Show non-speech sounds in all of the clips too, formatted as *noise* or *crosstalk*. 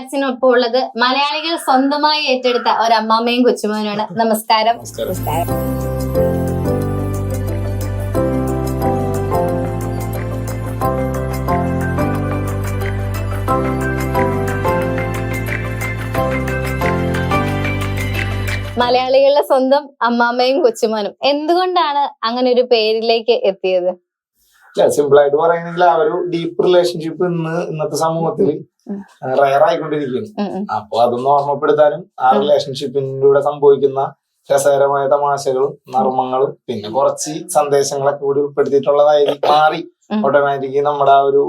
ചാറ്റ്സിനൊപ്പം ഉള്ളത്. മലയാളികൾ സ്വന്തമായി ഏറ്റെടുത്ത ഒരു അമ്മാമ്മയും കൊച്ചുമോനുമാണ് നമസ്കാരം. നമസ്കാരം. മലയാളികളുടെ സ്വന്തം അമ്മാമ്മയും കൊച്ചുമോനും എന്തുകൊണ്ടാണ് അങ്ങനെ ഒരു പേരിലേക്ക് എത്തിയത്? സിമ്പിൾ ആയിട്ട് പറയുകയാണെങ്കിൽ ആ ഒരു ഡീപ്പ് റിലേഷൻഷിപ്പ് ഇന്ന് ഇന്നത്തെ സമൂഹത്തിൽ. റയർ ആയിക്കൊണ്ടിരിക്കും. അപ്പൊ അതൊന്ന് ഓർമ്മപ്പെടുത്താനും ആ. റിലേഷൻഷിപ്പിലൂടെ സംഭവിക്കുന്ന രസകരമായ തമാശകളും നർമ്മങ്ങളും പിന്നെ കുറച്ച് സന്ദേശങ്ങളൊക്കെ കൂടി ഉൾപ്പെടുത്തിയിട്ടുള്ളതായി മാറി. ഓട്ടോമാറ്റിക് നമ്മുടെ ആ ഒരു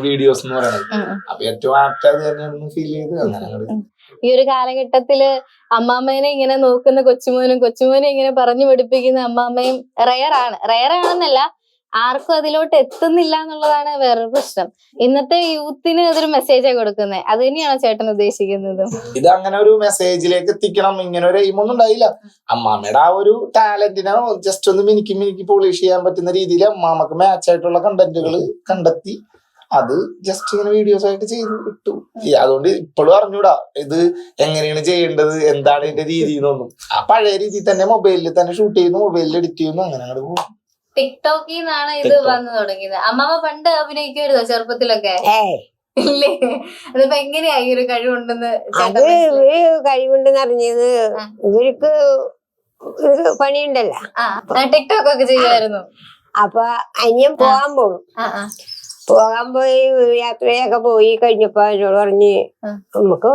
വീഡിയോസ് എന്ന് പറയുന്നത്. അപ്പൊ ഏറ്റവും ആപ്റ്റ് അത് തന്നെയാണെന്ന് ഫീൽ ചെയ്ത് അങ്ങനെ ഈ ഒരു കാലഘട്ടത്തിൽ അമ്മാമ്മേനെ ഇങ്ങനെ നോക്കുന്ന കൊച്ചുമോനും കൊച്ചുമോനെ ഇങ്ങനെ പറഞ്ഞു പഠിപ്പിക്കുന്ന അമ്മാമ്മയും റയർ ആണ് റയർ ആണെന്നല്ല ആർക്കും അതിലോട്ട് എത്തുന്നില്ല എന്നുള്ളതാണ് വേറൊരു പ്രശ്നം. ഇന്നത്തെ യൂത്തിന് അതൊരു മെസ്സേജാണ് കൊടുക്കുന്നത് അത് തന്നെയാണോ ചേട്ടൻ ഉദ്ദേശിക്കുന്നത്? ഇത് അങ്ങനെ ഒരു മെസ്സേജിലേക്ക് എത്തിക്കണം. ഇങ്ങനെ ഒരു എയിം ഒന്നും ഉണ്ടായില്ല. അമ്മാമ്മയുടെ ആ ഒരു ടാലന്റിനെ ജസ്റ്റ് ഒന്ന് മിനിക്ക് മിനിക്ക് പോളിഷ് ചെയ്യാൻ പറ്റുന്ന രീതിയിൽ അമ്മാമ്മക്ക് മാച്ച് ആയിട്ടുള്ള കണ്ടന്റുകൾ കണ്ടെത്തി. അത് ജസ്റ്റ് ഇങ്ങനെ വീഡിയോസ് ആയിട്ട് ചെയ്ത് വിട്ടു. ഈ അതുകൊണ്ട് ഇപ്പോഴും അറിഞ്ഞൂടാ. ഇത് എങ്ങനെയാണ് ചെയ്യേണ്ടത്? എന്താണ് ഇതിന്റെ രീതി എന്നൊന്നും. ആ പഴയ രീതിയിൽ തന്നെ മൊബൈലിൽ തന്നെ ഷൂട്ട് ചെയ്യുന്നു മൊബൈലിൽ എഡിറ്റ് ചെയ്യുന്നു അങ്ങനെ അങ്ങോട്ട് പോകും ടിക്ടോക്കിൽ നിന്നാണ് ഇത്. വന്നു തുടങ്ങിയത്. അമ്മാമ്മ പണ്ട് അഭിനയിക്കുമായിരുന്നോ ചെറുപ്പത്തിലൊക്കെ? ഇല്ലേ? അതിപ്പോ എങ്ങനെയാ ഈ ഒരു കഴിവുണ്ടെന്ന് അത്? ഇവർ കഴിവുണ്ടെന്ന് അറിഞ്ഞത്. ഇവർക്ക് ഒരു പണിയുണ്ടല്ലോ. ടിക്ടോക്ക് ഒക്കെ ചെയ്യുമായിരുന്നു അപ്പൊ അനിയൻ പോകാൻ ആ പോകാൻ പോയി യാത്രയൊക്കെ പോയി കഴിഞ്ഞപ്പോ എന്നോട് പറഞ്ഞ് നമുക്ക്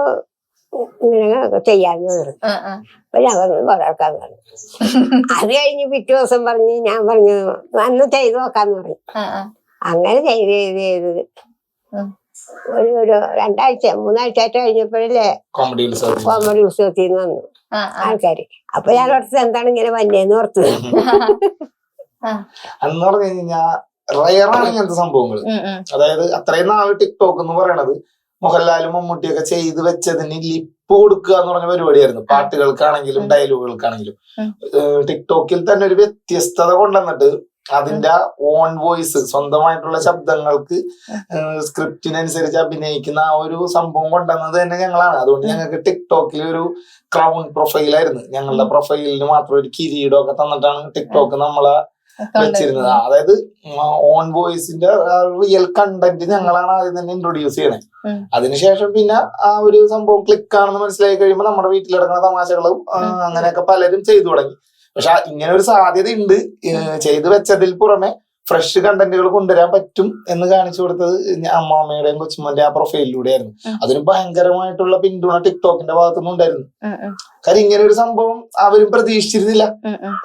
ഇങ്ങനെ ചെയ്യാന്ന് പറഞ്ഞു. ആ ആ. അപ്പൊ ഞാൻ പറഞ്ഞു വളർക്കാൻ പറഞ്ഞു. അത് കഴിഞ്ഞ് പിറ്റേ ദിവസം പറഞ്ഞ് ഞാൻ പറഞ്ഞു അന്ന് ചെയ്ത് നോക്കാന്ന് പറഞ്ഞു. അങ്ങനെ ചെയ്ത് ചെയ്ത് ചെയ്ത്. ഒരു ഒരു രണ്ടാഴ്ച മൂന്നാഴ്ച ആയിട്ട് കഴിഞ്ഞപ്പോഴല്ലേ കോമഡി ഉത്സവം കോമഡി ഉത്സവത്തിൽ നിന്ന് വന്നു ആൾക്കാര്. അപ്പൊ ഞാൻ ഓർത്തത് എന്താണ് ഇങ്ങനെ വന്നേന്ന് ഓർത്തു. അന്ന് പറഞ്ഞു കഴിഞ്ഞാൽ റയറാണ് ഇങ്ങനത്തെ സംഭവങ്ങൾ അതായത് അത്രയും നാൾ ടിക്ടോക്ക് എന്ന് പറയണത് മോഹൻലാലും മമ്മൂട്ടിയൊക്കെ ചെയ്ത് വെച്ചതിന് ലിപ്പ് കൊടുക്കുക എന്ന് പറഞ്ഞ പരിപാടിയായിരുന്നു. പാട്ടുകൾക്കാണെങ്കിലും. ഡയലോഗുകൾക്കാണെങ്കിലും. ടിക്ടോക്കിൽ തന്നെ ഒരു വ്യത്യസ്തത കൊണ്ടുവന്നിട്ട് അതിന്റെ ഓൺ വോയിസ് സ്വന്തമായിട്ടുള്ള ശബ്ദങ്ങൾക്ക് സ്ക്രിപ്റ്റിനനുസരിച്ച് അഭിനയിക്കുന്ന ആ ഒരു സംഭവം കൊണ്ടുവന്നത് തന്നെ ഞങ്ങളാണ്. അതുകൊണ്ട്. ഞങ്ങൾക്ക് ടിക്ടോക്കിൽ ഒരു ക്രൗൺ പ്രൊഫൈലായിരുന്നു. ഞങ്ങളുടെ പ്രൊഫൈലിന് മാത്രം ഒരു കിരീടമൊക്കെ തന്നിട്ടാണ് ടിക്ടോക്ക് നമ്മളെ വെച്ചിരുന്നത്. അതായത് ഓൺ വോയിസിന്റെ റിയൽ കണ്ടന്റ് ഞങ്ങളാണ് ആദ്യം തന്നെ ഇൻട്രൊഡ്യൂസ് ചെയ്യണേ. അതിനുശേഷം പിന്നെ ആ ഒരു സംഭവം ക്ലിക്ക് ആണെന്ന് മനസ്സിലായി കഴിയുമ്പോൾ നമ്മുടെ വീട്ടിലിറങ്ങുന്ന തമാശകളും. അങ്ങനെയൊക്കെ പലരും ചെയ്തു തുടങ്ങി. പക്ഷെ ഇങ്ങനെ ഒരു സാധ്യത ഉണ്ട്. ചെയ്തു വെച്ചതിൽ പുറമെ ഫ്രഷ് കണ്ടന്റുകൾ കൊണ്ടുവരാൻ പറ്റും എന്ന് കാണിച്ചു കൊടുത്തത് അമ്മാമ്മയുടെയും കൊച്ചുമ്മന്റെ ആ പ്രൊഫൈലിലൂടെയായിരുന്നു ആയിരുന്നു അതിന് ഭയങ്കരമായിട്ടുള്ള പിന്തുണ ടിക്ടോക്കിന്റെ ഭാഗത്തുനിന്ന് ഉണ്ടായിരുന്നു. കാര്യം ഇങ്ങനെ ഒരു സംഭവം അവരും പ്രതീക്ഷിച്ചിരുന്നില്ല.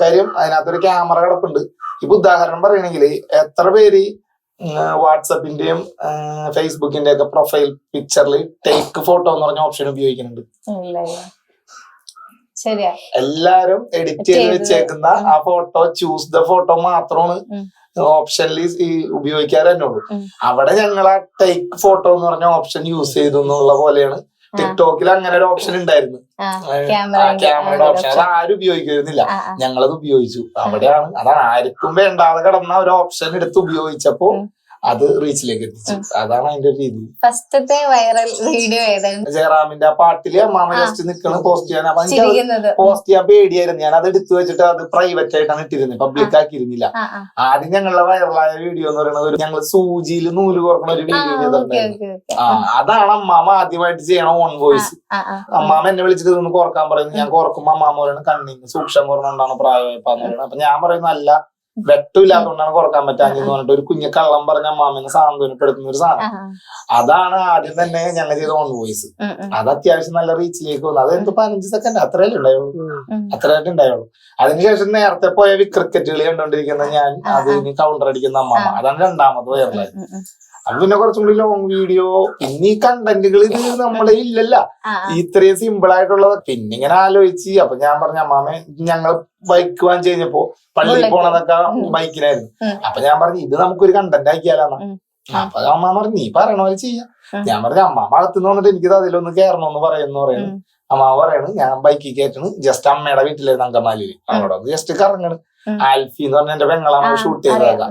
കാര്യം അതിനകത്തൊരു ക്യാമറ കിടപ്പുണ്ട്. ഇപ്പൊ ഉദാഹരണം പറയണെങ്കിൽ എത്ര പേര് വാട്സപ്പിന്റെയും ഫേസ്ബുക്കിന്റെ ഒക്കെ പ്രൊഫൈൽ പിക്ചറിൽ ടേക്ക് ഫോട്ടോ എന്ന് പറഞ്ഞ ഓപ്ഷൻ ഉപയോഗിക്കുന്നുണ്ട്. എല്ലാരും എഡിറ്റ് ചെയ്ത്. വെച്ചേക്കുന്ന ആ ഫോട്ടോ ചൂസ് ദ ഫോട്ടോ മാത്രമാണ്. ഓപ്ഷനിൽ ഈ ഉപയോഗിക്കാറ് തന്നെ ഉള്ളൂ. അവിടെ ഞങ്ങൾ ആ ടേക്ക് ഫോട്ടോ എന്ന് പറഞ്ഞ ഓപ്ഷൻ യൂസ് ചെയ്തു എന്നുള്ള പോലെയാണ്. ടിക്ടോക്കിൽ അങ്ങനെ ഒരു ഓപ്ഷൻ ഉണ്ടായിരുന്നു. ക്യാമറയുടെ ഓപ്ഷൻ അത് ആരും ഉപയോഗിക്കുന്നില്ല. ഞങ്ങളത് ഉപയോഗിച്ചു. അവിടെയാണ്. അതാണ് ആർക്കും വേണ്ടാതെ കിടന്ന ഒരു ഓപ്ഷൻ എടുത്ത് ഉപയോഗിച്ചപ്പോ. അത് റീച്ചിലേക്ക് എത്തിച്ചു. അതാണ് അതിന്റെ രീതി. ഫസ്റ്റത്തെ വൈറൽ വീഡിയോ ഏതായിരുന്നു? ജയറാമിന്റെ ആ പാട്ടിൽ അമ്മാമ ജസ്റ്റ് നിക്കണ് പോസ്റ്റ് ചെയ്യാൻ. അപ്പൊ എനിക്ക് പോസ്റ്റ് ചെയ്യാൻ പേടിയായിരുന്നു. ഞാൻ അത് എടുത്തു വെച്ചിട്ട് അത് പ്രൈവറ്റ് ആയിട്ടാണ് ഇട്ടിരുന്നത്. പബ്ലിക് ആക്കിയിരുന്നില്ല. ആദ്യം ഞങ്ങളുടെ വൈറലായ വീഡിയോ എന്ന് പറയുന്നത് ഒരു ഞങ്ങൾ സൂചിയിൽ നൂൽ കുറക്കുന്ന ഒരു വീഡിയോ അതാണ് അമ്മാമ ആദ്യമായിട്ട് ചെയ്യണ ഓൺ വോയിസ് അമ്മാമ എന്നെ വിളിച്ചിട്ട് ഇതൊന്ന് കോർക്കാൻ പറയുന്നു. ഞാൻ കോർക്കുമ്പോ അമ്മാമ പറയുന്നത് കണ്ണിന് സൂക്ഷം കുറഞ്ഞുകൊണ്ടാണ് പ്രായമായപ്പാന്ന് പറയുന്നത് അപ്പൊ ഞാൻ പറയുന്നു അല്ല വെട്ടമില്ലാത്തതുകൊണ്ടാണ് കുറയ്ക്കാൻ പറ്റാഞ്ഞെന്ന് പറഞ്ഞിട്ട് ഒരു കുഞ്ഞു കള്ളം പറഞ്ഞ അമ്മാമനെ സാന്ത്വനപ്പെടുത്തുന്ന ഒരു സാധനം. അതാണ് ആദ്യം തന്നെ ഞങ്ങൾ ചെയ്ത ഓൺ വോയിസ് അത് അത്യാവശ്യം നല്ല റീച്ചിലേക്ക് വന്നു. അത് എന്ത് പതിനഞ്ച് സെക്കൻഡ് അത്രയല്ലേ ഉണ്ടായുള്ളൂ. അത്രയായിട്ട് ഉണ്ടായുള്ളൂ. അതിനുശേഷം നേരത്തെ പോയ ക്രിക്കറ്റ് കളി കണ്ടോണ്ടിരിക്കുന്ന ഞാൻ ആ, അത് ഇനി കൗണ്ടർ അടിക്കുന്ന അമ്മാമ. അതാണ് രണ്ടാമത് ഉം. അത് പിന്നെ കുറച്ചും കൂടി ലോങ് വീഡിയോ പിന്നെ ഈ കണ്ടന്റുകൾ ഇത് നമ്മളെ ഇല്ലല്ല. ഇത്രയും സിമ്പിൾ ആയിട്ടുള്ളത്. പിന്നെ ഇങ്ങനെ ആലോചിച്ച്. അപ്പൊ ഞാൻ പറഞ്ഞ അമ്മാമ ഞങ്ങൾ ബൈക്ക് വാങ്ങിച്ചു കഴിഞ്ഞപ്പോ പള്ളിയിൽ. പോണതൊക്കെ ബൈക്കിലായിരുന്നു അപ്പൊ ഞാൻ പറഞ്ഞു ഇത് നമുക്കൊരു കണ്ടന്റ് ആക്കിയാലാണ്. അപ്പൊ അമ്മ പറഞ്ഞു നീ പറയണ പോലെ ചെയ്യാം. ഞാൻ പറഞ്ഞു അമ്മാമ അകത്തുനിന്ന് വന്നിട്ട് എനിക്കിത് അതിലൊന്ന് കയറണമെന്ന് പറയുന്നു പറയുന്നു. അമ്മാവ് പറയാണ് ഞാൻ ബൈക്കിൽ കയറ്റണ് ജസ്റ്റ് അമ്മയുടെ വീട്ടിലായിരുന്നു അങ്കമാലിയിൽ അവിടെ ജസ്റ്റ് കറങ്ങണ്. ആൽഫി എന്ന് പറഞ്ഞ എന്റെ പെങ്ങളാണ് ഷൂട്ട് ചെയ്തതാക്കാം.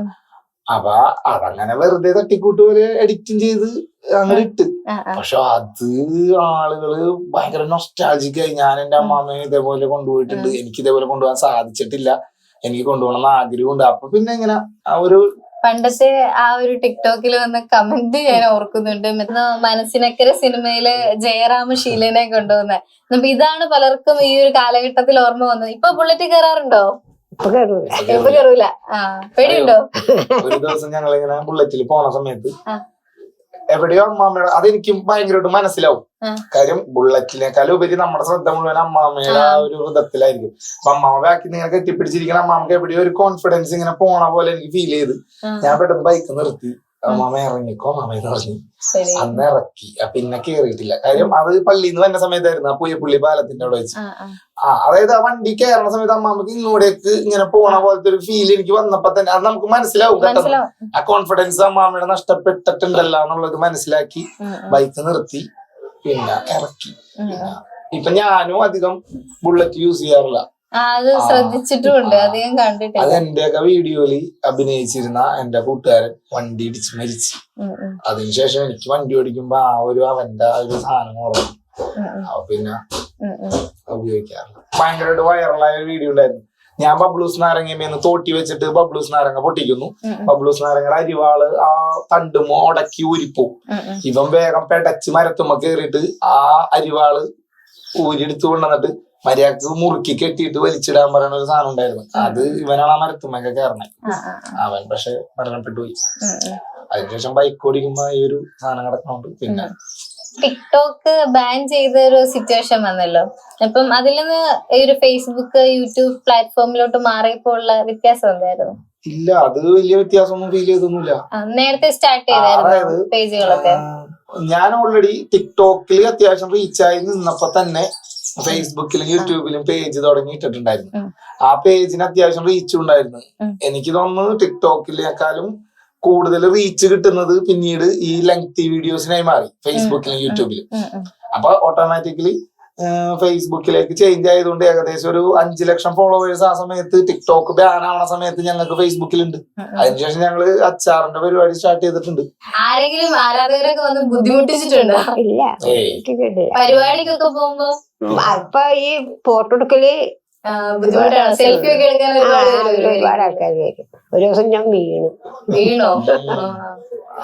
അപ്പൊ അതങ്ങനെ വെറുതെ തട്ടിക്കൂട്ട് പോലെ എഡിറ്റും ചെയ്ത് അങ്ങനെ ഇട്ട്. പക്ഷെ അത് ആളുകൾ ഭയങ്കര നൊസ്റ്റാജിക്കായി ഞാൻ എന്റെ അമ്മാമ്മയെ ഇതേപോലെ കൊണ്ടുപോയിട്ടുണ്ട്. എനിക്ക് ഇതേപോലെ കൊണ്ടുപോകാൻ സാധിച്ചിട്ടില്ല. എനിക്ക് കൊണ്ടുപോകണം എന്ന് ആഗ്രഹമുണ്ട്. അപ്പൊ പിന്നെ ഇങ്ങനെ ആ ഒരു പണ്ടത്തെ ആ ഒരു ടിക്ടോക്കിൽ വന്ന കമന്റ് ഞാൻ ഓർക്കുന്നുണ്ട്. മനസ്സിനക്കര സിനിമയിൽ ജയറാമ ശീലനെ കൊണ്ടുവന്നെ ഇതാണ് പലർക്കും ഈ ഒരു കാലഘട്ടത്തിൽ ഓർമ്മ വന്നത്. ഇപ്പൊ ബുള്ളറ്റ് കയറാറുണ്ടോ കയറൂല പേടിയുണ്ടോ? ഒരു ദിവസം ഞങ്ങൾ ഇങ്ങനെ ബുള്ളറ്റിൽ പോണ സമയത്ത് ആ. എവിടെയോ അമ്മാമ്മയുടെ അതെനിക്ക് ഭയങ്കരമായിട്ട് മനസ്സിലാവും. കാര്യം ബുള്ളറ്റിനേക്കാൾ ഉപരി നമ്മുടെ ശ്രദ്ധ മുഴുവൻ അമ്മാമ്മയുടെ ആ. ഒരു ഹൃദത്തിലായിരിക്കും അപ്പൊ അമ്മാമ്മ ബാക്കി നിങ്ങൾക്ക് ഇങ്ങനെ കെട്ടിപ്പിടിച്ചിരിക്കുന്ന അമ്മാമ്മക്ക് എവിടെയോ ഒരു കോൺഫിഡൻസ് ഇങ്ങനെ പോണ പോലെ എനിക്ക് ഫീൽ ചെയ്ത് ഞാൻ പെട്ടെന്ന് ബൈക്ക് നിർത്തി. അമ്മാമ്മ ഇറങ്ങിക്കോ പറഞ്ഞു. അന്ന് ഇറക്കി. പിന്നെ കേറിയിട്ടില്ല. കാര്യം അത് പള്ളിയിൽ നിന്ന് വന്ന സമയത്തായിരുന്നു. ആ പുയ്യപ്പള്ളി പാലത്തിന്റെ അവിടെ വെച്ച്. ആ, അതായത് ആ വണ്ടി കയറുന്ന സമയത്ത് അമ്മാമ്മക്ക് ഇങ്ങോട്ടേക്ക് ഇങ്ങനെ പോണ പോലത്തെ ഒരു ഫീൽ എനിക്ക് വന്നപ്പോ തന്നെ അത് നമുക്ക് മനസ്സിലാവും കേട്ടോ. ആ കോൺഫിഡൻസ് അമ്മാമ്മയുടെ നഷ്ടപ്പെട്ടിട്ടുണ്ടല്ലോ എന്നുള്ളത് മനസ്സിലാക്കി ബൈക്ക് നിർത്തി. പിന്നെ ഇറക്കി. ഇപ്പൊ ഞാനും അധികം ബുള്ളറ്റ് യൂസ് ചെയ്യാറില്ല. അത് ആ. അധികം കണ്ടിട്ടില്ല. അത് എന്റെയൊക്കെ വീഡിയോയിൽ അഭിനയിച്ചിരുന്ന എന്റെ കൂട്ടുകാരൻ വണ്ടി ഇടിച്ച് മരിച്ചു. അതിനുശേഷം എനിക്ക് വണ്ടി ഓടിക്കുമ്പോ ആ ഒരു അവന്റെ ആ ഒരു സാധനം ഓർമ്മ. അപ്പൊ പിന്നെ. ഉപയോഗിക്കാറില്ല. ഭയങ്കരമായിട്ട് വൈറലായ ഒരു വീഡിയോ ഉണ്ടായിരുന്നു. ഞാൻ ബബ്ലൂസ് നാരങ്ങമേന്ന് തോട്ടി വെച്ചിട്ട് ബബ്ലൂസ് നാരങ്ങ പൊട്ടിക്കുന്നു. ബബ്ലൂസ് നാരങ്ങയുടെ അരിവാൾ ആ തണ്ടുമോ ഉടക്കി ഊരിപ്പോവും. ഉം. ഇവൻ വേഗം പെടച്ച് മരത്തുമ്മ കേറിയിട്ട് ആ അരിവാൾ ഊരിയെടുത്ത് കൊണ്ടുവന്നിട്ട് മര്യാദയ്ക്ക് മുറുക്കി കെട്ടിയിട്ട് വലിച്ചിടാൻ പറയുന്ന ഒരു സാധനം ഉണ്ടായിരുന്നു. അത് ഇവനാണ് ആ മരത്തുമ്മയൊക്കെ കയറണേ. അവൻ പക്ഷെ മരണപ്പെട്ടു പോയി. അതിനുശേഷം ബൈക്ക് ഓടിക്കുമ്പോ ഈ ഒരു സാധനം കിടക്കുന്നുണ്ട്. പിന്നെ ടിക്ടോക്ക് ബാൻ ചെയ്ത ഒരു സിറ്റുവേഷൻ വന്നല്ലോ. അപ്പം അതിൽ നിന്ന് ഈ ഒരു ഫേസ്ബുക്ക് യൂട്യൂബ് പ്ലാറ്റ്ഫോമിലോട്ട് മാറിയപ്പോൾ ഉള്ള വ്യത്യാസം എന്തായിരുന്നു? ഇല്ല അത് വലിയ വ്യത്യാസമൊന്നും ഫീൽ ചെയ്തൊന്നുമില്ല. നേരത്തെ സ്റ്റാർട്ട് ചെയ്തായിരുന്നു പേജുകളൊക്കെ ഞാൻ ഓൾറെഡി ടിക്ടോക്കിൽ അത്യാവശ്യം ആയി നിന്നപ്പോ തന്നെ ഫേസ്ബുക്കിലും യൂട്യൂബിലും പേജ് തുടങ്ങി ഇട്ടിട്ടുണ്ടായിരുന്നു ഉം. ആ. പേജിന് അത്യാവശ്യം റീച്ച് ഉണ്ടായിരുന്നു. എനിക്ക് തോന്നുന്നു ടിക്ടോക്കിലേക്കാളും കൂടുതൽ റീച്ച് കിട്ടുന്നത് പിന്നീട് ഈ ലെങ്തി വീഡിയോസിനായി മാറി. ഫേസ്ബുക്കിലും യൂട്യൂബിലും. അപ്പൊ ഓട്ടോമാറ്റിക്കലി ഫേസ്ബുക്കിലേക്ക് ചേഞ്ച് ആയതുകൊണ്ട് ഏകദേശം ഒരു അഞ്ചു ലക്ഷം ഫോളോവേഴ്സ് ആ സമയത്ത് ടിക്ടോക്ക് ബാൻ ആവണ സമയത്ത് ഞങ്ങൾക്ക് ഫേസ്ബുക്കിലുണ്ട്. അതിനുശേഷം ഞങ്ങൾ അച്ചാറിന്റെ പരിപാടി സ്റ്റാർട്ട് ചെയ്തിട്ടുണ്ട്. ആരെങ്കിലും ആരാധകരൊക്കെ വന്ന് ബുദ്ധിമുട്ടിച്ചിട്ടുണ്ടോ? ഇല്ല. പരിപാടിക്കൊക്കെ പോകുമ്പോ അപ്പൊ ഈ ഫോട്ടോ എടുക്കൽ ബുദ്ധിമുട്ടാണ്. സെൽഫി ഒക്കെ എടുക്കാൻ ഒരുപാട് ആൾക്കാർ വരും ഒരു ദിവസം ഞാൻ വീണു. വീണോ?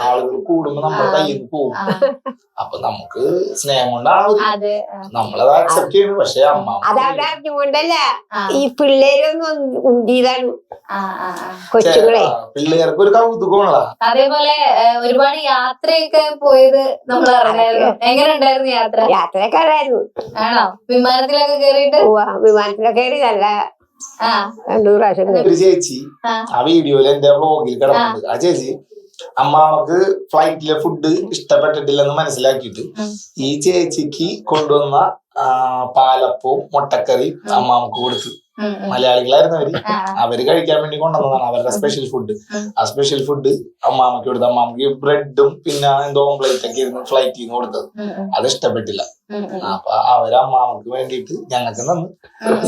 ആളുകൾ കൂടുമ്പോ നമ്മുടെ ആ. കയ്യിൽ നിന്ന് പോകും. അപ്പൊ നമുക്ക് സ്നേഹം കൊണ്ടാണ്. അതെ ആ, നമ്മളത് അക്സെപ്റ്റ് ചെയ്യുന്നു പക്ഷെ അമ്മ അതാണ് ഈ പിള്ളേരൊന്നും ആ. കൊച്ചുങ്ങളെ. പിള്ളേർക്ക് ഒരു കൗതുകമാണല്ലോ. അതേപോലെ ഒരുപാട് യാത്രയൊക്കെ പോയത് നമ്മൾ അറിഞ്ഞായിരുന്നു. എങ്ങനെ ഉണ്ടായിരുന്നു യാത്ര? യാത്രയൊക്കെ ആണോ? വിമാനത്തിലൊക്കെ കേറിയിട്ട്? വിമാനത്തിലൊക്കെ ആ. രണ്ടു പ്രാവശ്യം ഒരു ചേച്ചി ആ. വീഡിയോയിൽ എന്റെ വ്ളോഗിൽ കിടക്കുന്നത് ആ. ചേച്ചി അമ്മാമക്ക് ഫ്ലൈറ്റിലെ ഫുഡ് ഇഷ്ടപ്പെട്ടിട്ടില്ലെന്ന് മനസ്സിലാക്കിയിട്ട് ഈ ചേച്ചിക്ക് കൊണ്ടുവന്ന പാലപ്പവും മുട്ടക്കറി അമ്മാവക്ക് കൊടുത്തു. മലയാളികളായിരുന്നു അവർ അവർ കഴിക്കാൻ വേണ്ടി കൊണ്ടുവന്നതാണ് അവരുടെ സ്പെഷ്യൽ ഫുഡ് ആ സ്പെഷ്യൽ ഫുഡ് അമ്മാമ്മക്ക് കൊടുത്ത അമ്മാമ്മക്ക് ബ്രെഡും പിന്നെ എന്തോ ഓംപ്ലേറ്റ് ഒക്കെ ആയിരുന്നു ഫ്ലൈറ്റിൽ നിന്ന് കൊടുത്തത്. അത് ഇഷ്ടപ്പെട്ടില്ല. അപ്പൊ അവർ അമ്മാമക്ക് വേണ്ടിയിട്ട് ഞങ്ങൾക്ക് തന്നു.